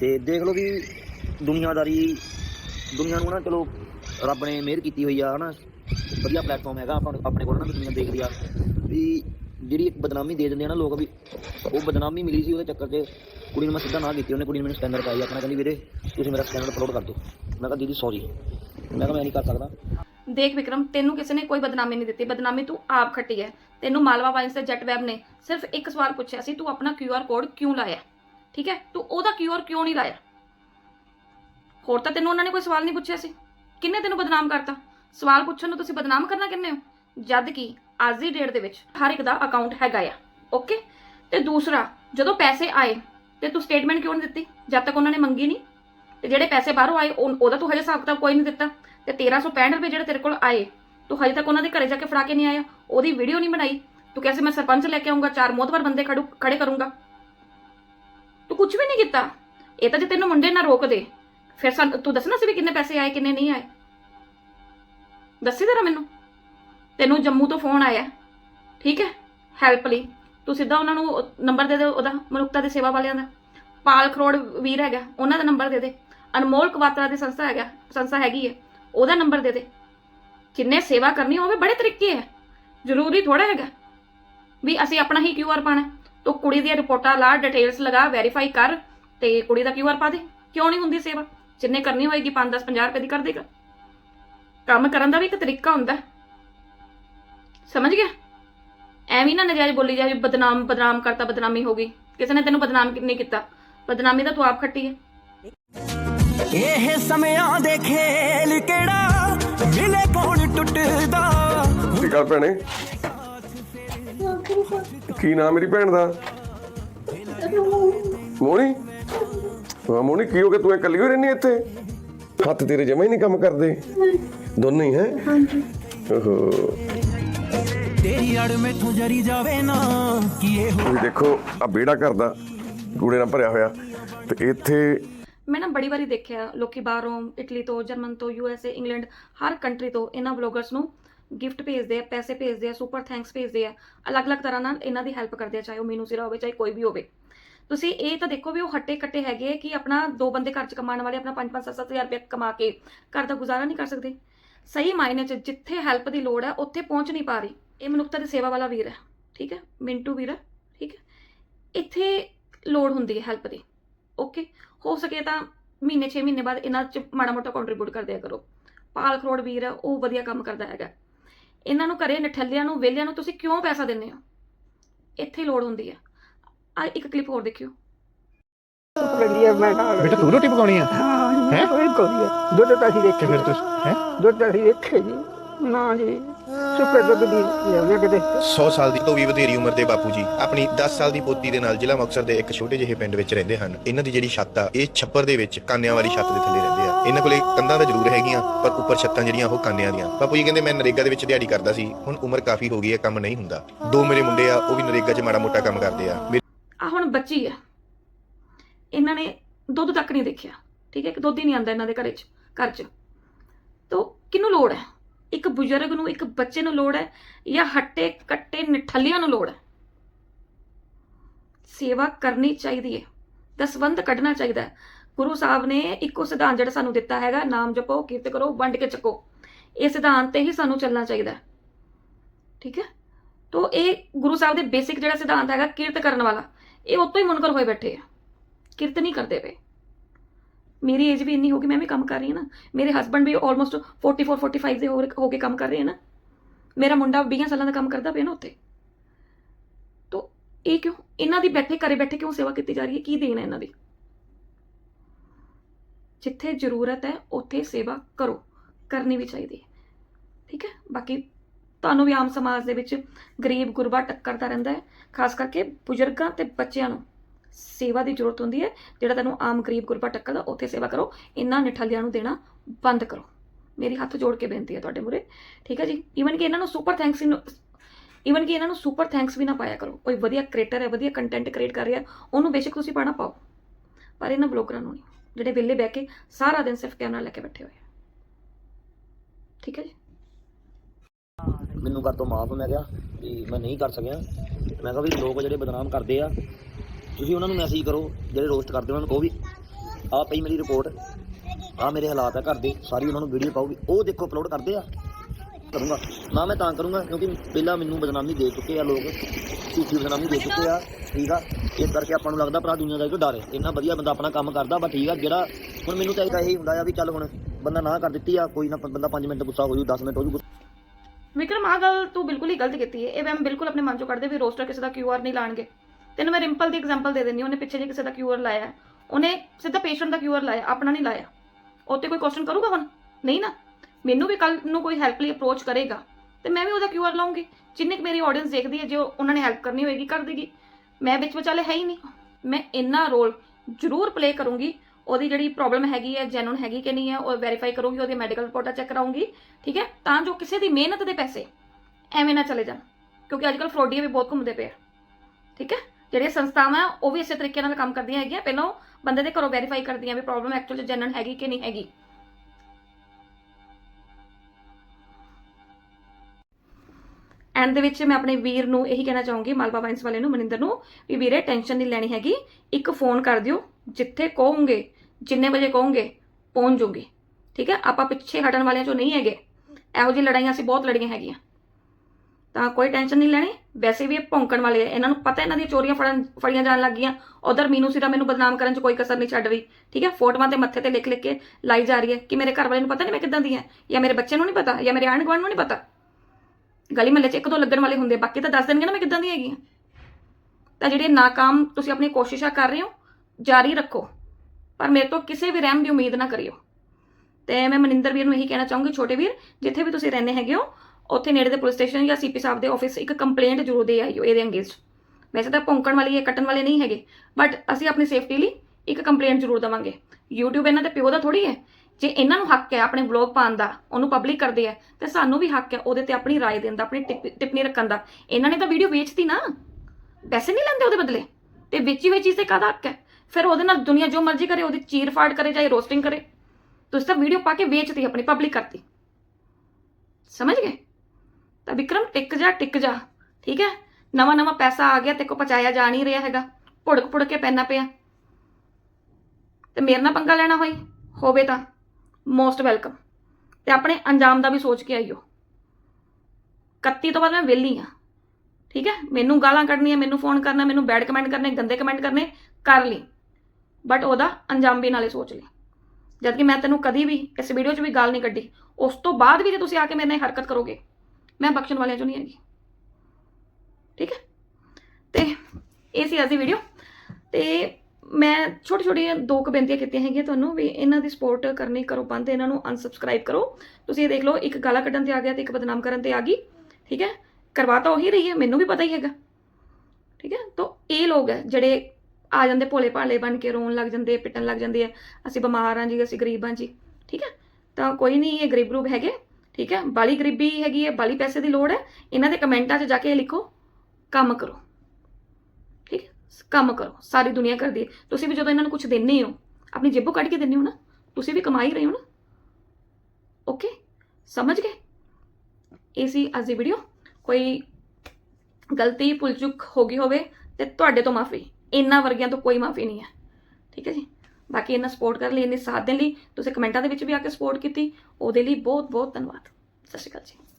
ਤੇ ਦੇਖ ਲਓ ਵੀ ਦੁਨੀਆਦਾਰੀ, ਦੁਨੀਆ ਨੂੰ ਨਾ ਚਲੋ ਰੱਬ ਨੇ ਮਿਹਰ ਕੀਤੀ ਹੋਈ ਆ, ਹਨਾ। ਵਧੀਆ ਪਲੇਟਫਾਰਮ ਹੈਗਾ, ਆਪਾਂ ਆਪਣੇ ਕੋਲ ਨਾ ਦੁਨੀਆ ਦੇਖਦੀ ਆ। ਵੀ ਜਿਹੜੀ ਇੱਕ ਬਦਨਾਮੀ ਦੇ ਦਿੰਦੇ ਆ ਨਾ ਲੋਕ ਵੀ, ਉਹ ਬਦਨਾਮੀ ਮਿਲੀ ਸੀ ਉਹਦੇ ਚੱਕਰ 'ਚ ਕੁੜੀ ਨੂੰ ਮੈਂ ਸਿੱਧਾ ਨਾ ਕੀਤੀ, ਉਹਨੇ ਕੁੜੀ ਨੇ ਮੈਨੂੰ ਸਕੈਨਰ ਪਾਈ, ਆਪਣਾ ਕਹਿੰਦੀ ਵੀਰੇ ਤੁਸੀਂ ਮੇਰਾ ਸਕੈਨਰ ਅਪਲੋਡ ਕਰ ਦਿਓ। ਮੈਂ ਕਿਹਾ, ਦੀਦੀ ਸੌਰੀ ਮੈਂ ਕਿਹਾ, ਮੈਂ ਨਹੀਂ ਕਰ ਸਕਦਾ। ਦੇਖ ਵਿਕਰਮ, ਤੈਨੂੰ ਕਿਸੇ ਨੇ ਕੋਈ ਬਦਨਾਮੀ ਨਹੀਂ ਦਿੱਤੀ। ਬਦਨਾਮੀ ਤੂੰ ਆਪ ਖੱਟੀ ਹੈ ਤੈਨੂੰ ਮਾਲਵਾ ਵਾਈਨਸ ਤੇ ਜੱਟ ਵੈਬ ਨੇ ਸਿਰਫ ਇੱਕ ਸਵਾਲ ਪੁੱਛਿਆ ਸੀ, ਤੂੰ ਆਪਣਾ QR ਕੋਡ ਕਿਉਂ ਲਾਇਆ? ਠੀਕ ਹੈ ਤੂੰ ਉਹਦਾ QR ਕਿਉਂ ਨਹੀਂ ਲਾਇਆ? ਹੋਰ ਤਾਂ ਤੈਨੂੰ ਉਹਨਾਂ ਨੇ ਕੋਈ ਸਵਾਲ ਨਹੀਂ ਪੁੱਛਿਆ ਸੀ। ਕਿੰਨੇ ਤੈਨੂੰ ਬਦਨਾਮ ਕਰਤਾ? ਸਵਾਲ ਪੁੱਛਣ ਨੂੰ ਤੁਸੀਂ ਬਦਨਾਮ ਕਰਨਾ ਕਿੰਨੇ ਹੋ? ਜਦ ਕਿ ਅੱਜ ਦੀ ਡੇਟ ਦੇ ਵਿੱਚ ਹਰ ਇੱਕ ਦਾ ਅਕਾਊਂਟ ਹੈਗਾ ਆ ਓਕੇ ਤੇ ਦੂਸਰਾ, ਜਦੋਂ ਪੈਸੇ ਆਏ, ਤੇ ਤੂੰ ਸਟੇਟਮੈਂਟ ਕਿਉਂ ਨਹੀਂ ਦਿੱਤੀ? ਜਦ ਤੱਕ ਉਹਨਾਂ ਨੇ ਮੰਗੀ ਨਹੀਂ, ਤੇ ਜਿਹੜੇ ਪੈਸੇ ਬਾਹਰੋਂ ਆਏ ਉਹਦਾ ਤੂੰ ਹਜੇ ਹਿਸਾਬ ਕਿਤਾਬ ਕੋਈ ਨਹੀਂ ਦਿੱਤਾ। ਤੇ 1365 ਰੁਪਏ ਜਿਹੜੇ ਤੇਰੇ ਕੋਲ ਆਏ, ਤੂੰ ਹਜੇ ਤੱਕ ਉਹਨਾਂ ਦੇ ਘਰੇ ਜਾ ਕੇ ਫੜਾ ਕੇ ਨਹੀਂ ਆਇਆ। ਉਹਦੀ ਵੀਡੀਓ ਨਹੀਂ ਬਣਾਈ। ਤੂੰ ਕਹਿੰਦਾ ਮੈਂ ਸਰਪੰਚ ਲੈ ਕੇ ਆਉਂਗਾ ਚਾਰ ਮੋਤਬਰ ਬੰਦੇ ਖੜੂ ਖੜੇ ਕਰੂੰਗਾ। ਤੂੰ ਕੁਝ ਵੀ ਨਹੀਂ ਕੀਤਾ। ਇਹ ਤਾਂ ਜੇ ਤੈਨੂੰ ਮੁੰਡੇ ਨਾ ਰੋਕ ਦੇ, ਫਿਰ ਸਾਨੂੰ ਤੂੰ ਦੱਸਣਾ ਸੀ ਵੀ ਕਿੰਨੇ ਪੈਸੇ ਆਏ, ਕਿੰਨੇ ਨਹੀਂ ਆਏ? ਦੱਸੀ ਜ਼ਰਾ ਮੈਨੂੰ। ਤੈਨੂੰ ਜੰਮੂ ਤੋਂ ਫੋਨ ਆਇਆ। ਠੀਕ ਹੈ? ਹੈਲਪ ਲਈ। ਤੂੰ ਸਿੱਧਾ ਉਹਨਾਂ ਨੂੰ ਨੰਬਰ ਦੇ ਦੇ ਉਹਦਾ ਮਨੁੱਖਤਾ ਦੀ ਸੇਵਾ ਵਾਲਿਆਂ ਦਾ। ਪਾਲ ਖਰੋੜ ਵੀਰ ਹੈਗਾ, ਉਹਨਾਂ ਦਾ ਨੰਬਰ ਦੇ ਦੇ। ਅਨਮੋਲ ਕਵਾਤਰਾ ਦੀ ਸੰਸਥਾ ਹੈਗਾ, ਸੰਸਥਾ ਹੈਗੀ ਹੈ, ਉਹਦਾ ਨੰਬਰ ਦੇ ਦੇ। ਜਿੰਨੇ ਸੇਵਾ ਕਰਨੀ ਹੋਵੇ, ਬੜੇ ਤਰੀਕੇ ਹੈ। ਜ਼ਰੂਰੀ ਥੋੜਾ ਹੈਗਾ। ਵੀ ਅਸੀਂ ਆਪਣਾ ਹੀ ਕਿਊਆਰ ਪਾਣਾ ਤੂੰ ਕੁੜੀ ਦੀਆਂ ਰਿਪੋਰਟਾਂ ਲਾ ਡਿਟੇਲਸ ਲਗਾ ਵੈਰੀਫਾਈ ਕਰ, ਤੇ ਕੁੜੀ ਦਾ ਕਿਊਆਰ ਪਾ ਦੇ। ਕਿਉਂ ਨਹੀਂ ਹੁੰਦੀ ਸੇਵਾ? ਜਿੰਨੇ ਕਰਨੀ ਹੋਏਗੀ 5 10 50 ਰੁਪਏ ਦੀ ਕਰ ਦੇਗਾ। ਕੰਮ ਕਰਨ ਦਾ ਵੀ ਇੱਕ ਤਰੀਕਾ ਹੁੰਦਾ ਸਮਝ ਗਿਆ? ਐਵੇਂ ਨਾ ਨਜਾਇਜ਼ ਬੋਲੀ ਜਾਵੇ ਬਦਨਾਮ ਬਦਨਾਮ ਕਰਤਾ ਬਦਨਾਮੀ ਹੋ ਗਈ। ਕਿਸੇ ਨੇ ਤੈਨੂੰ ਬਦਨਾਮ ਨਹੀਂ ਕੀਤਾ। ਬਦਨਾਮੀ ਤਾਂ ਤੂੰ ਆਪ ਖੱਟੀ ਹੈ। ਇਹ ਸਮਿਆਂ ਦੇ ਖੇਲ ਕਿਹੜਾ? ਮਿਲੇ ਕੌਣ ਟੁੱਟਦਾ? ਸ਼੍ਰੀ ਅਕਾਲ ਭੈਣੇ? ਕੀ ਨਾਮ ਮੇਰੀ ਭੈਣ ਦਾ? ਮੋਣੀ ਹਾਂ ਮੋਣੀ ਕੀ ਹੋ ਗਿਆ? ਤੂੰ ਇਹ ਇਕੱਲੀ ਹੋ ਰਹਿਨੀ ਇੱਥੇ? ਹੱਥ ਤੇਰੇ ਜਮਾ ਹੀ ਨਹੀਂ ਕੰਮ ਕਰਦੇ। ਦੋਨੇ ਹੀ ਹੈ? ਹਾਂਜੀ। ਓਹੋ। ਤੇਰੀ ਅੜ ਮੈਥੋਂ ਜਰੀ ਜਾਵੇ ਨਾ ਕੀ ਇਹ ਤੁਸੀਂ ਦੇਖੋ ਆ ਬੇੜਾ ਘਰ ਦਾ ਕੂੜੇ ਨਾਲ ਭਰਿਆ ਹੋਇਆ ਤੇ ਇੱਥੇ ਮੈਂ ਨਾ ਬੜੀ ਵਾਰੀ ਦੇਖਿਆ ਲੋਕੀ ਬਾਹਰੋਂ ਇਟਲੀ ਤੋਂ ਜਰਮਨ ਤੋਂ ਯੂਐਸਏ ਇੰਗਲੈਂਡ ਹਰ ਕੰਟਰੀ ਤੋਂ ਇਹਨਾਂ ਵਲੌਗਰਸ ਨੂੰ ਗਿਫਟ ਭੇਜਦੇ ਆ ਪੈਸੇ ਭੇਜਦੇ ਆ ਸੁਪਰ ਥੈਂਕਸ ਭੇਜਦੇ ਆ ਅਲੱਗ-ਅਲੱਗ ਤਰ੍ਹਾਂ ਨਾਲ ਇਹਨਾਂ ਦੀ ਹੈਲਪ ਕਰਦੇ ਆ ਚਾਹੇ ਉਹ ਮੀਨੂ ਸਿਰਾ ਹੋਵੇ ਚਾਹੇ ਕੋਈ ਵੀ ਹੋਵੇ। ਤੁਸੀਂ ਇਹ ਤਾਂ ਦੇਖੋ ਵੀ ਉਹ ਹੱਟੇ ਕੱਟੇ ਹੈਗੇ ਆ ਕਿ ਆਪਣਾ ਦੋ ਬੰਦੇ ਘਰ ਚ ਕਮਾਉਣ ਵਾਲੇ ਆਪਣਾ 5-5 7-7000 ਰੁਪਏ ਕਮਾ ਕੇ ਘਰ ਦਾ ਗੁਜ਼ਾਰਾ ਨਹੀਂ ਕਰ ਸਕਦੇ। ਸਹੀ ਮਾਇਨੇ ਚ ਜਿੱਥੇ ਹੈਲਪ ਦੀ ਲੋੜ ਹੈ ਉੱਥੇ ਪਹੁੰਚ ਨਹੀਂ ਪਾ ਰਹੀ। ਇਹ ਮਨੁੱਖਤਾ ਦੀ ਸੇਵਾ ਵਾਲਾ ਵੀਰ ਹੈ ਠੀਕ ਹੈ? ਮਿੰਟੂ ਵੀਰ ਹੈ ਠੀਕ ਹੈ? ਇੱਥੇ ਲੋੜ ਹੁੰਦੀ ਹੈ ਹੈਲਪ ਦੀ ਓਕੇ ਹੋ ਸਕੇ ਤਾਂ ਮਹੀਨੇ 6 ਮਹੀਨੇ ਬਾਅਦ ਇਹਨਾਂ ਚ ਮਾੜਾ ਮੋਟਾ ਕੰਟਰੀਬਿਊਟ ਕਰ ਦਿਆ ਕਰੋ। ਪਾਲ ਖਰੋੜ ਵੀਰ ਹੈ ਉਹ ਵਧੀਆ ਕੰਮ ਕਰਦਾ ਹੈਗਾ। ਇਹਨਾਂ ਨੂੰ ਘਰੇ ਨਠੱਲਿਆਂ ਨੂੰ ਵੇਲਿਆਂ ਨੂੰ ਤੁਸੀਂ ਕਿਉਂ ਪੈਸਾ ਦਿੰਦੇ ਹੋ? ਇੱਥੇ ਲੋੜ ਹੁੰਦੀ ਹੈ। ਆ ਇੱਕ ਕਲਿੱਪ ਹੋਰ ਦੇਖਿਓ। ਮੈਂ ਬੇਟਾ ਤੂੰ ਰੋਟੀ ਪਕਾਉਣੀ ਆ? ਹਾਂ ਹੈਂ? ਕੋਈ ਕੋਈ ਦੁੱਧ ਤਾਂ ਅਸੀਂ ਦੇਖੇ ਫਿਰ ਤੁਸੀਂ ਹੈ? ਦੁੱਧ ਤਾਂ ਅਸੀਂ ਦੇਖੇ ਜੀ। ਨਾ ਜੀ। ਸੁੱਕੇ ਦੁੱਧ ਦੀ ਲਿਆਉਣੇ ਕਿਤੇ। 100 ਸਾਲ ਦੀ ਤੋਂ ਵੀ ਵਧੇਰੀ ਉਮਰ ਦੇ ਬਾਪੂ ਜੀ। ਆਪਣੀ 10 ਸਾਲ ਦੀ ਪੋਤੀ ਦੇ ਨਾਲ ਜ਼ਿਲ੍ਹਾ ਮੁਕਤਸਰ ਦੇ ਇੱਕ ਛੋਟੇ ਜਿਹੇ ਪਿੰਡ ਵਿੱਚ ਰਹਿੰਦੇ ਹਨ। ਇਹਨਾਂ ਦੀ ਜਿਹੜੀ ਛੱਤ ਆ ਇਹ ਛੱਪਰ ਦੇ ਵਿੱਚ ਕਾਨਿਆਂ ਵਾਲੀ ਛੱਤ ਦੇ ਥੱਲੇ ਰਹਿੰਦੇ ਆ। ਇਹਨਾਂ ਕੋਲੇ ਕੰਧਾਂ ਤਾਂ ਜ਼ਰੂਰ ਹੈਗੀਆਂ ਪਰ ਉੱਪਰ ਛੱਤਾਂ ਜਿਹੜੀਆਂ ਉਹ ਕਾਨਿਆਂ ਦੀਆਂ। ਬਾਪੂ ਜੀ ਕਹਿੰਦੇ ਮੈਂ ਨਰੇਗਾ ਦੇ ਵਿੱਚ ਦਿਹਾੜੀ ਕਰਦਾ ਸੀ। ਹੁਣ ਉਮਰ ਕਾਫੀ ਹੋ ਗਈ ਹੈ ਕੰਮ ਨਹੀਂ ਹੁੰਦਾ। ਦੋ ਮੇਰੇ ਮੁੰਡੇ ਆ ਉਹ ਵੀ ਨਰੇਗਾ 'ਚ ਮਾੜਾ ਮੋਟਾ ਕੰਮ ਕਰਦੇ ਆ। ਆ ਹੁਣ ਬੱਚੀ ਹੈ ਇਹਨਾਂ ਨੇ ਦੁੱਧ ਤੱਕ ਨਹੀਂ ਦੇਖਿਆ। ਠੀਕ ਹੈ? ਕਿ ਦੁੱਧ ਹੀ ਨਹੀਂ ਆਂਦਾ ਇਹਨਾਂ ਦੇ ਘਰੇ 'ਚ, ਘਰ 'ਚ। ਤੋ ਕਿਹਨੂੰ ਲੋੜ ਹੈ? ਇੱਕ ਬਜ਼ੁਰਗ ਨੂੰ, ਇੱਕ ਬੱਚੇ ਨੂੰ ਲੋੜ ਹੈ ਜਾਂ ਹੱਟੇ, ਕੱਟੇ, ਨਿਠੱਲਿਆਂ ਨੂੰ ਲੋੜ ਹੈ? ਸੇਵਾ ਕਰਨੀ ਚਾਹੀਦੀ ਹੈ। ਦਸਵੰਧ ਕੱਢਣਾ ਚਾਹੀਦਾ ਹੈ। ਗੁਰੂ ਸਾਹਿਬ ਨੇ ਇੱਕੋ ਸਿਧਾਂਤ ਜਿਹੜਾ ਸਾਨੂੰ ਦਿੱਤਾ ਹੈਗਾ, ਨਾਮ ਜਪੋ, ਕੀਰਤ ਕਰੋ, ਵੰਡ ਕੇ ਚੱਕੋ। ਇਹ ਸਿਧਾਂਤ ਤੇ ਹੀ ਸਾਨੂੰ ਚੱਲਣਾ ਚਾਹੀਦਾ ਹੈ। ਠੀਕ ਹੈ? ਤੋ ਇਹ ਗੁਰੂ ਸਾਹਿਬ ਦੇ ਬੇਸਿਕ ਜਿਹੜਾ ਸਿਧਾਂਤ ਹੈਗਾ, ਕਿਰਤ ਕਰਨ ਵਾਲਾ, ਇਹ ਉਤੋਂ ਹੀ ਮੁਨਕਰ ਹੋਏ ਬੈਠੇ ਆ। ਕਿਰਤ ਨਹੀਂ ਕਰਦੇ ਪਏ। ਮੇਰੀ ਏਜ ਵੀ ਇੰਨੀ ਹੋ ਗਈ, ਮੈਂ ਵੀ ਕੰਮ ਕਰ ਰਹੀ ਹਾਂ ਨਾ। ਮੇਰੇ ਹਸਬੰਡ ਵੀ ਆਲਮੋਸਟ 44 45 ਦੇ ਹੋ ਹੋ ਕੇ ਕੰਮ ਕਰ ਰਹੇ ਹਨ। ਨਾ ਮੇਰਾ ਮੁੰਡਾ 20 ਸਾਲਾਂ ਦਾ ਕੰਮ ਕਰਦਾ ਪਿਆ ਨਾ ਉੱਥੇ। ਤੋ ਇਹ ਕਿਉਂ? ਇਹਨਾਂ ਦੀ ਬੈਠੇ ਘਰੇ ਬੈਠੇ ਕਿਉਂ ਸੇਵਾ ਕੀਤੀ ਜਾ ਰਹੀ ਹੈ? ਕੀ ਦੇਣਾ ਇਹਨਾਂ ਦੀ? ਜਿੱਥੇ ਜ਼ਰੂਰਤ ਹੈ, ਉੱਥੇ ਸੇਵਾ ਕਰੋ। ਕਰਨੀ ਵੀ ਚਾਹੀਦੀ ਹੈ। ਠੀਕ ਹੈ? ਬਾਕੀ ਤੁਹਾਨੂੰ ਵੀ ਆਮ ਸਮਾਜ ਦੇ ਵਿੱਚ ਗਰੀਬ ਗੁਰਬਾ ਟੱਕਰਦਾ ਰਹਿੰਦਾ ਹੈ, ਖਾਸ ਕਰਕੇ ਬਜ਼ੁਰਗਾਂ ਤੇ ਬੱਚਿਆਂ ਨੂੰ। ਸੇਵਾ ਦੀ ਜ਼ਰੂਰਤ ਹੁੰਦੀ ਹੈ, ਜਿਹੜਾ ਤੁਹਾਨੂੰ ਆਮ ਗਰੀਬ ਗੁਰਬਾ ਟੱਕਰ ਦਾ, ਉੱਥੇ ਸੇਵਾ ਕਰੋ ਇਹਨਾਂ ਨਿਠੱਲਿਆਂ ਨੂੰ ਦੇਣਾ ਬੰਦ ਕਰੋ। ਮੇਰੀ ਹੱਥ ਜੋੜ ਕੇ ਬੇਨਤੀ ਹੈ ਤੁਹਾਡੇ ਮੂਰੇ ਠੀਕ ਹੈ ਜੀ? ਈਵਨ ਕਿ ਇਹਨਾਂ ਨੂੰ ਸੁਪਰ ਥੈਂਕਸ ਈਵਨ ਕਿ ਇਹਨਾਂ ਨੂੰ ਸੁਪਰ ਥੈਂਕਸ ਵੀ ਨਾ ਪਾਇਆ ਕਰੋ। ਕੋਈ ਵਧੀਆ ਕ੍ਰੀਏਟਰ ਹੈ, ਵਧੀਆ ਕੰਟੈਂਟ ਕ੍ਰੀਏਟ ਕਰ ਰਿਹਾ, ਉਹਨੂੰ ਬੇਸ਼ੱਕ ਤੁਸੀਂ ਪਾਣਾ ਪਾਓ। ਪਰ ਇਹਨਾਂ ਬਲੌਗਰਾਂ ਨੂੰ ਨਹੀਂ। ਜਿਹੜੇ ਵਿਹਲੇ ਬਹਿ ਕੇ ਸਾਰਾ ਦਿਨ ਸਿਰਫ ਕੈਮਰਾ ਲੈ ਕੇ ਬੈਠੇ ਹੋਏ ਠੀਕ ਹੈ ਜੀ? ਮੈਨੂੰ ਘਰ ਤੋਂ ਮਾਫ ਮੈਂ ਕਿਹਾ ਵੀ ਮੈਂ ਨਹੀਂ ਕਰ ਸਕਿਆ। ਮੈਂ ਕਿਹਾ ਵੀ ਲੋਕ ਜਿਹੜੇ ਬਦਨਾਮ ਕਰਦੇ ਆ ਤੁਸੀਂ ਉਹਨਾਂ ਨੂੰ ਮੈਸੇਜ ਕਰੋ, ਜਿਹੜੇ ਰੋਸਟ ਕਰਦੇ ਉਹਨਾਂ ਨੂੰ ਕਹੋ ਵੀ, ਆਹ ਪਈ ਮੇਰੀ ਰਿਪੋਰਟ ਆਹ ਮੇਰੇ ਹਾਲਾਤ ਆ ਘਰ ਦੇ, ਸਾਰੀ ਉਹਨਾਂ ਨੂੰ ਵੀਡੀਓ ਪਾਉਗੀ ਉਹ ਦੇਖੋ ਅਪਲੋਡ ਕਰਦੇ ਆ। ਕਰੂੰਗਾ। ਨਾ ਮੈਂ ਤਾਂ ਕਰੂੰਗਾ, ਕਿਉਂਕਿ ਪਹਿਲਾਂ ਮੈਨੂੰ ਬਦਨਾਮੀ ਦੇ ਚੁੱਕੇ ਆ ਲੋਕ, ਝੂਠੀ ਬਦਨਾਮੀ ਦੇ ਚੁੱਕੇ ਆ, ਠੀਕ ਆ? ਇਸ ਕਰਕੇ ਆਪਾਂ ਨੂੰ ਲੱਗਦਾ ਭਰਾ ਦੁਨੀਆ ਦਾ ਇੱਕ ਡਰ ਹੈ। ਇੰਨਾ ਵਧੀਆ ਬੰਦਾ ਆਪਣਾ ਕੰਮ ਕਰਦਾ, ਬਸ ਠੀਕ ਆ, ਜਿਹੜਾ ਹੁਣ ਮੈਨੂੰ ਤਾਂ ਇਹੀ ਹੁੰਦਾ ਆ ਵੀ ਚੱਲ ਹੁਣ ਬੰਦਾ ਨਾ ਕਰ ਦਿੱਤੀ ਆ, ਕੋਈ ਨਾ ਬੰਦਾ 5 ਮਿੰਟ ਗੁੱਸਾ ਹੋ ਜੂ 10 ਮਿੰਟ ਹੋ ਜੂ ਵਿਕਰਮ, ਆਹ ਗੱਲ ਤੂੰ ਬਿਲਕੁਲ ਹੀ ਗਲਤ ਕੀਤੀ ਹੈ। ਇਹ ਮੈਂ ਬਿਲਕੁਲ ਆਪਣੇ ਮਨ ਚੋਂ ਕੱਢਦੇ ਵੀ ਰੋਸਟਰ ਕਿਸੇ ਦਾ ਕਿਊਆਰ ਨਹੀਂ ਲਾਣਗੇ। ਤੈਨੂੰ ਮੈਂ ਰਿੰਪਲ ਦੀ ਐਗਜ਼ਾਮਪਲ ਦੇ ਦਿੰਦੀ ਉਹਨੇ ਪਿੱਛੇ ਜੇ ਕਿਸੇ ਦਾ ਕਿਊਆਰ ਲਾਇਆ ਉਹਨੇ ਸਿੱਧਾ ਪੇਸ਼ੈਂਟ ਦਾ ਕਿਊਆਰ ਲਾਇਆ, ਆਪਣਾ ਨਹੀਂ ਲਾਇਆ। ਉੱਤੇ ਕੋਈ ਕੁਐਸਚਨ ਕਰੂਗਾ ਹੁਣ? ਨਹੀਂ ਨਾ। ਮੈਨੂੰ ਵੀ ਕੱਲ ਨੂੰ ਕੋਈ ਹੈਲਪ ਲਈ ਅਪਰੋਚ ਕਰੇਗਾ, ਤੇ ਮੈਂ ਵੀ ਉਹਦਾ ਕਿਊਆਰ ਲਾਉਂਗੀ। ਜਿੰਨੇ ਕੁ ਮੇਰੀ ਆਡੀਅנס ਦੇਖਦੀ ਹੈ, ਜੇ ਉਹਨਾਂ ਨੇ ਹੈਲਪ ਕਰਨੀ ਹੋਏਗੀ, ਕਰ ਦੇਗੀ। ਮੈਂ ਵਿੱਚ ਵਿਚਾਲੇ ਹੈ ਹੀ ਨਹੀਂ। ਮੈਂ ਇੰਨਾ ਰੋਲ ਜ਼ਰੂਰ ਪਲੇ ਕਰੂੰਗੀ। ਉਹਦੀ ਜਿਹੜੀ ਪ੍ਰੋਬਲਮ ਹੈਗੀ ਹੈ ਜੈਨੂਨ ਹੈਗੀ ਕਿ ਨਹੀਂ ਹੈ, ਉਹ ਵੈਰੀਫਾਈ ਕਰੂੰਗੀ, ਉਹਦੀ ਮੈਡੀਕਲ ਰਿਪੋਰਟਾਂ ਚੈੱਕ ਕਰਾਉਂਗੀ, ਠੀਕ ਹੈ? ਤਾਂ ਜੋ ਕਿਸੇ ਦੀ ਮਿਹਨਤ ਦੇ ਪੈਸੇ ਐਵੇਂ ਨਾ ਚਲੇ ਜਾਣ, ਕਿਉਂਕਿ ਅੱਜ ਕੱਲ ਫਰੋਡੀਆਂ ਵੀ ਬਹੁਤ ਘੁੰਮਦੇ ਪਏ ਠੀਕ ਹੈ? ਜਿਹੜੀਆਂ ਸੰਸਥਾਵਾਂ ਉਹ ਵੀ ਇਸੇ ਤਰੀਕੇ ਨਾਲ ਕੰਮ ਕਰਦੀਆਂ ਹੈਗੀਆਂ। ਪਹਿਲਾਂ ਬੰਦੇ ਦੇ ਘਰੋਂ ਵੈਰੀਫਾਈ ਕਰਦੀਆਂ ਵੀ ਪ੍ਰੋਬਲਮ ਐਕਚੁਅਲ ਚ ਜੈਨੂਨ ਹੈਗੀ ਕਿ ਨਹੀਂ ਹੈਗੀ। ਐਂਡ ਦੇ ਵਿੱਚ ਮੈਂ ਆਪਣੇ ਵੀਰ ਨੂੰ ਇਹੀ ਕਹਿਣਾ ਚਾਹੂੰਗੀ, ਮਾਲਵਾ ਵਾਈਨਸ ਵਾਲੇ ਨੂੰ, ਮਨਿੰਦਰ ਨੂੰ, ਵੀ ਵੀਰੇ ਟੈਨਸ਼ਨ ਨਹੀਂ ਲੈਣੀ ਹੈਗੀ। ਇੱਕ ਫੋਨ ਕਰ ਦਿਓ, ਜਿੱਥੇ ਕਹੋਗੇ, ਜਿੰਨੇ ਵਜੇ ਕਹੋਗੇ, ਪਹੁੰਚ ਜਾਓਗੇ। ਠੀਕ ਹੈ? ਆਪਾਂ ਪਿੱਛੇ ਹਟਣ ਵਾਲਿਆਂ ਚੋਂ ਨਹੀਂ ਹੈਗੇ। ਇਹੋ ਜਿਹੀ ਲੜਾਈਆਂ ਅਸੀਂ ਬਹੁਤ ਲੜੀਆਂ ਹੈਗੀਆਂ। ਤਾਂ ਕੋਈ ਟੈਨਸ਼ਨ ਨਹੀਂ ਲੈਣੀ। ਵੈਸੇ ਵੀ ਇਹ ਭੌਂਕਣ ਵਾਲੇ ਆ। ਇਹਨਾਂ ਨੂੰ ਪਤਾ ਇਹਨਾਂ ਦੀਆਂ ਚੋਰੀਆਂ ਫੜਨ ਫੜੀਆਂ ਜਾਣ ਲੱਗ ਗਈਆਂ। ਉਧਰ ਮੀਨੂ ਸਿਰਾ ਮੈਨੂੰ ਬਦਨਾਮ ਕਰਨ 'ਚ ਕੋਈ ਕਸਰ ਨਹੀਂ ਛੱਡ ਰਹੀ। ਠੀਕ ਹੈ? ਫੋਟੋਆਂ ਤੇ ਮੱਥੇ ਤੇ ਲਿਖ ਲਿਖ ਕੇ ਲਾਈ ਜਾ ਰਹੀ ਹੈ ਕਿ ਮੇਰੇ ਘਰ ਵਾਲੇ ਨੂੰ ਪਤਾ ਨਹੀਂ ਮੈਂ ਕਿੱਦਾਂ ਦੀ ਹਾਂ? ਜਾਂ ਮੇਰੇ ਬੱਚੇ ਨੂੰ ਨਹੀਂ ਪਤਾ? ਜਾਂ ਮੇਰੇ ਆਂਢ ਗੁਆਂਢ ਨੂੰ ਨਹੀਂ ਪਤਾ? ਗਲੀ ਮਹੱਲੇ 'ਚ ਇੱਕ ਦੋ ਲੱਗਣ ਵਾਲੇ ਹੁੰਦੇ। ਬਾਕੀ ਤਾਂ ਦੱਸ ਦੇਣਗੇ ਨਾ ਮੈਂ ਕਿੱਦਾਂ ਦੀ ਹੈਗੀ ਹਾਂ। ਤਾਂ ਜਿਹੜੇ ਨਾਕਾਮ ਤੁਸੀਂ ਆਪਣੀ ਕੋਸ਼ਿਸ਼ਾਂ ਕਰ ਰਹੇ ਹੋ, ਜਾਰੀ ਰੱਖੋ। ਪਰ ਮੇਰੇ ਤੋਂ ਕਿਸੇ ਵੀ ਰਹਿਮ ਦੀ ਉਮੀਦ ਨਾ ਕਰਿਓ। ਤੇ ਮੈਂ ਮਨਿੰਦਰ ਵੀਰ ਨੂੰ ਇਹੀ ਕਹਿਣਾ ਚਾਹੂੰਗੀ, ਛੋਟੇ ਵੀਰ, ਜਿੱਥੇ ਵੀ ਤੁਸੀਂ ਰਹਿੰਦੇ ਹੈਗੇ ਹੋ ਉੱਥੇ ਨੇੜੇ ਦੇ ਪੁਲਿਸ ਸਟੇਸ਼ਨ ਜਾਂ ਸੀਪੀ ਸਾਹਿਬ ਦੇ ਆਫਿਸ ਇੱਕ ਕੰਪਲੇਂਟ ਜ਼ਰੂਰ ਦੇ ਆਇਓ ਇਹਦੇ ਅੰਗੇਜ ਵੈਸੇ ਤਾਂ ਭੌਂਕਣ ਵਾਲੀ ਜਾਂ ਕੱਟਣ ਵਾਲੇ ਨਹੀਂ ਹੈਗੇ ਬਟ ਅਸੀਂ ਆਪਣੀ ਸੇਫਟੀ ਲਈ ਇੱਕ ਕੰਪਲੇਂਟ ਜ਼ਰੂਰ ਦਵਾਂਗੇ YouTube ਇਹਨਾਂ ਦੇ ਪਿਓ ਦਾ ਥੋੜੀ ਹੈ ਜੇ ਇਹਨਾਂ ਨੂੰ ਹੱਕ ਹੈ ਆਪਣੇ ਵਲੌਗ ਪਾਉਣ ਦਾ ਉਹਨੂੰ ਪਬਲਿਕ ਕਰਦੇ ਆ ਤੇ ਸਾਨੂੰ ਵੀ ਹੱਕ ਹੈ ਉਹਦੇ ਤੇ ਆਪਣੀ رائے ਦੇਣ ਦਾ ਆਪਣੀ ਟਿਪ- ਟਿੱਪਣੀ ਰੱਖਣ ਦਾ ਇਹਨਾਂ ਨੇ ਤਾਂ ਵੀਡੀਓ ਵੇਚਤੀ ਨਾ ਪੈਸੇ ਨਹੀਂ ਲੈਂਦੇ ਉਹਦੇ ਬਦਲੇ ਤੇ ਵੇਚੀ ਹੋਈ ਚੀਜ਼ ਤੇ ਕਾਹਦਾ ਹੱਕ ਹੈ ਫਿਰ ਉਹਦੇ ਨਾਲ ਦੁਨੀਆ ਜੋ ਮਰਜ਼ੀ ਕਰੇ ਉਹਦੀ ਚੀਰ ਫਾੜ ਕਰੇ ਚਾਹੇ ਰੋਸਟਿੰਗ ਕਰੇ ਤੁਸੀਂ ਤਾਂ ਵੀਡੀਓ ਪਾ ਕੇ ਵੇਚਤੀ ਆਪਣੀ ਪਬਲਿਕ ਕਰਤੀ ਸਮਝ ਗਏ ਤਾਂ ਵਿਕਰਮ ਟਿਕ ਜਾ ਟਿਕ ਜਾ, ਠੀਕ ਹੈ? ਨਵਾਂ ਨਵਾਂ ਪੈਸਾ ਆ ਗਿਆ ਤੇ ਕੋ ਪਚਾਇਆ ਜਾ ਨਹੀਂ ਰਿਹਾ ਹੈਗਾ। ਭੁੜਕ ਭੁੜਕ ਕੇ ਪੈਣਾ ਪਿਆ। ਤੇ ਮੇਰੇ ਨਾਲ ਪੰਗਾ ਲੈਣਾ ਹੋਈ ਹੋਵੇ ਤਾਂ। ਮੋਸਟ ਵੈਲਕਮ ਤੇ ਆਪਣੇ ਅੰਜਾਮ ਦਾ ਵੀ ਸੋਚ ਕੇ ਆਈਓ। 31 ਤੋਂ ਬਾਅਦ ਮੈਂ ਵਿਹਲੀ ਆ ਠੀਕ ਹੈ? ਮੈਨੂੰ ਗਾਲਾਂ ਕੱਢਣੀਆਂ, ਮੈਨੂੰ ਫੋਨ ਕਰਨਾ, ਮੈਨੂੰ ਬੈਡ ਕਮੈਂਟ ਕਰਨੇ, ਗੰਦੇ ਕਮੈਂਟ ਕਰਨੇ, ਕਰ ਲਈ। ਬਟ ਉਹਦਾ ਅੰਜਾਮ ਵੀ ਨਾਲੇ ਸੋਚ ਲਈ। ਜਦ ਕਿ ਮੈਂ ਤੈਨੂੰ ਕਦੀ ਵੀ, ਇਸ ਵੀਡੀਓ 'ਚ ਵੀ ਗਾਲ ਨਹੀਂ ਕੱਢੀ। ਉਸ ਤੋਂ ਬਾਅਦ ਵੀ ਜੇ ਤੁਸੀਂ ਆ ਕੇ ਮੇਰੇ ਨਾਲ ਹਰਕਤ ਕਰੋਗੇ ਮੈਂ ਬਖਸ਼ਣ ਵਾਲਿਆਂ 'ਚੋਂ ਨਹੀਂ ਹੈਗੀ। ਠੀਕ ਹੈ? ਤੇ ਇਹ ਸੀ ਅੱਜ ਦੀ ਵੀਡੀਓ ਤੇ ਮੈਂ ਛੋਟੀ ਛੋਟੀਆਂ ਦੋ ਕੁ ਬੇਨਤੀਆਂ ਕੀਤੀਆਂ ਹੈਗੀਆਂ ਤੁਹਾਨੂੰ ਵੀ ਇਹਨਾਂ ਦੀ ਸਪੋਰਟ ਕਰਨੀ ਕਰੋ ਬੰਦ, ਇਹਨਾਂ ਨੂੰ ਅਨਸਬਸਕ੍ਰਾਈਬ ਕਰੋ। ਤੁਸੀਂ ਇਹ ਦੇਖ ਲਓ, ਇੱਕ ਗਾਲਾਂ ਕੱਢਣ ਤੇ ਆ ਗਿਆ ਤੇ ਇੱਕ ਬਦਨਾਮ ਕਰਨ ਤੇ ਆ ਗਈ। ਠੀਕ ਹੈ? ਕਰਵਾ ਤਾਂ ਉਹੀ ਰਹੀ ਹੈ, ਮੈਨੂੰ ਵੀ ਪਤਾ ਹੀ ਹੈਗਾ। ਠੀਕ ਹੈ? ਤਾਂ ਇਹ ਲੋਕ ਹੈ ਜਿਹੜੇ ਆ ਜਾਂਦੇ ਭੋਲੇ ਭਾਲੇ ਬਣ ਕੇ, ਰੋਣ ਲੱਗ ਜਾਂਦੇ, ਪਿੱਟਣ ਲੱਗ ਜਾਂਦੇ ਆ। ਅਸੀਂ ਬਿਮਾਰ ਹਾਂ ਜੀ, ਅਸੀਂ ਗਰੀਬ ਹਾਂ ਜੀ। ਠੀਕ ਹੈ? ਤਾਂ ਕੋਈ ਨਹੀਂ, ਇਹ ਗਰੀਬ ਗਰੂਪ ਹੈਗੇ। ਠੀਕ ਹੈ? ਬਾਲੀ ਗਰੀਬੀ ਹੈਗੀ ਹੈ ਬਾਲੀ ਪੈਸੇ ਦੀ ਲੋੜ ਹੈ। ਇਹਨਾਂ ਦੇ ਕਮੈਂਟਾਂ 'ਚ ਜਾ ਕੇ ਲਿਖੋ, ਕੰਮ ਕਰੋ। ਠੀਕ ਹੈ? ਕੰਮ ਕਰੋ, ਸਾਰੀ ਦੁਨੀਆ ਕਰਦੀ ਹੈ। ਤੁਸੀਂ ਵੀ ਜਦੋਂ ਇਹਨਾਂ ਨੂੰ ਕੁਝ ਦਿੰਦੇ ਹੋ, ਆਪਣੀ ਜੇਬੋਂ ਕੱਢ ਕੇ ਦਿੰਦੇ ਹੋ ਨਾ, ਤੁਸੀਂ ਵੀ ਕਮਾਈ ਰਹੇ ਹੋ ਨਾ। ਓਕੇ ਸਮਝ ਗਏ? ਇਹ ਸੀ ਅੱਜ ਦੀ ਵੀਡੀਓ ਕੋਈ ਗਲਤੀ ਭੁੱਲ ਚੁੱਕ ਹੋ ਗਈ ਹੋਵੇ ਤੇ ਤੁਹਾਡੇ ਤੋਂ ਮਾਫੀ। ਇਹਨਾਂ ਵਰਗਿਆਂ ਤੋਂ ਕੋਈ ਮਾਫੀ ਨਹੀਂ ਹੈ। ਠੀਕ ਹੈ ਜੀ? ਬਾਕੀ ਇਹਨਾਂ ਸਪੋਰਟ ਕਰਨ ਲਈ, ਇੰਨੇ ਸਾਥ ਦੇਣ ਲਈ ਤੁਸੀਂ ਕਮੈਂਟਾਂ ਦੇ ਵਿੱਚ ਵੀ ਆ ਕੇ ਸਪੋਰਟ ਕੀਤੀ। ਉਹਦੇ ਲਈ ਬਹੁਤ ਬਹੁਤ ਧੰਨਵਾਦ। ਸਤਿ ਸ਼੍ਰੀ ਅਕਾਲ ਜੀ।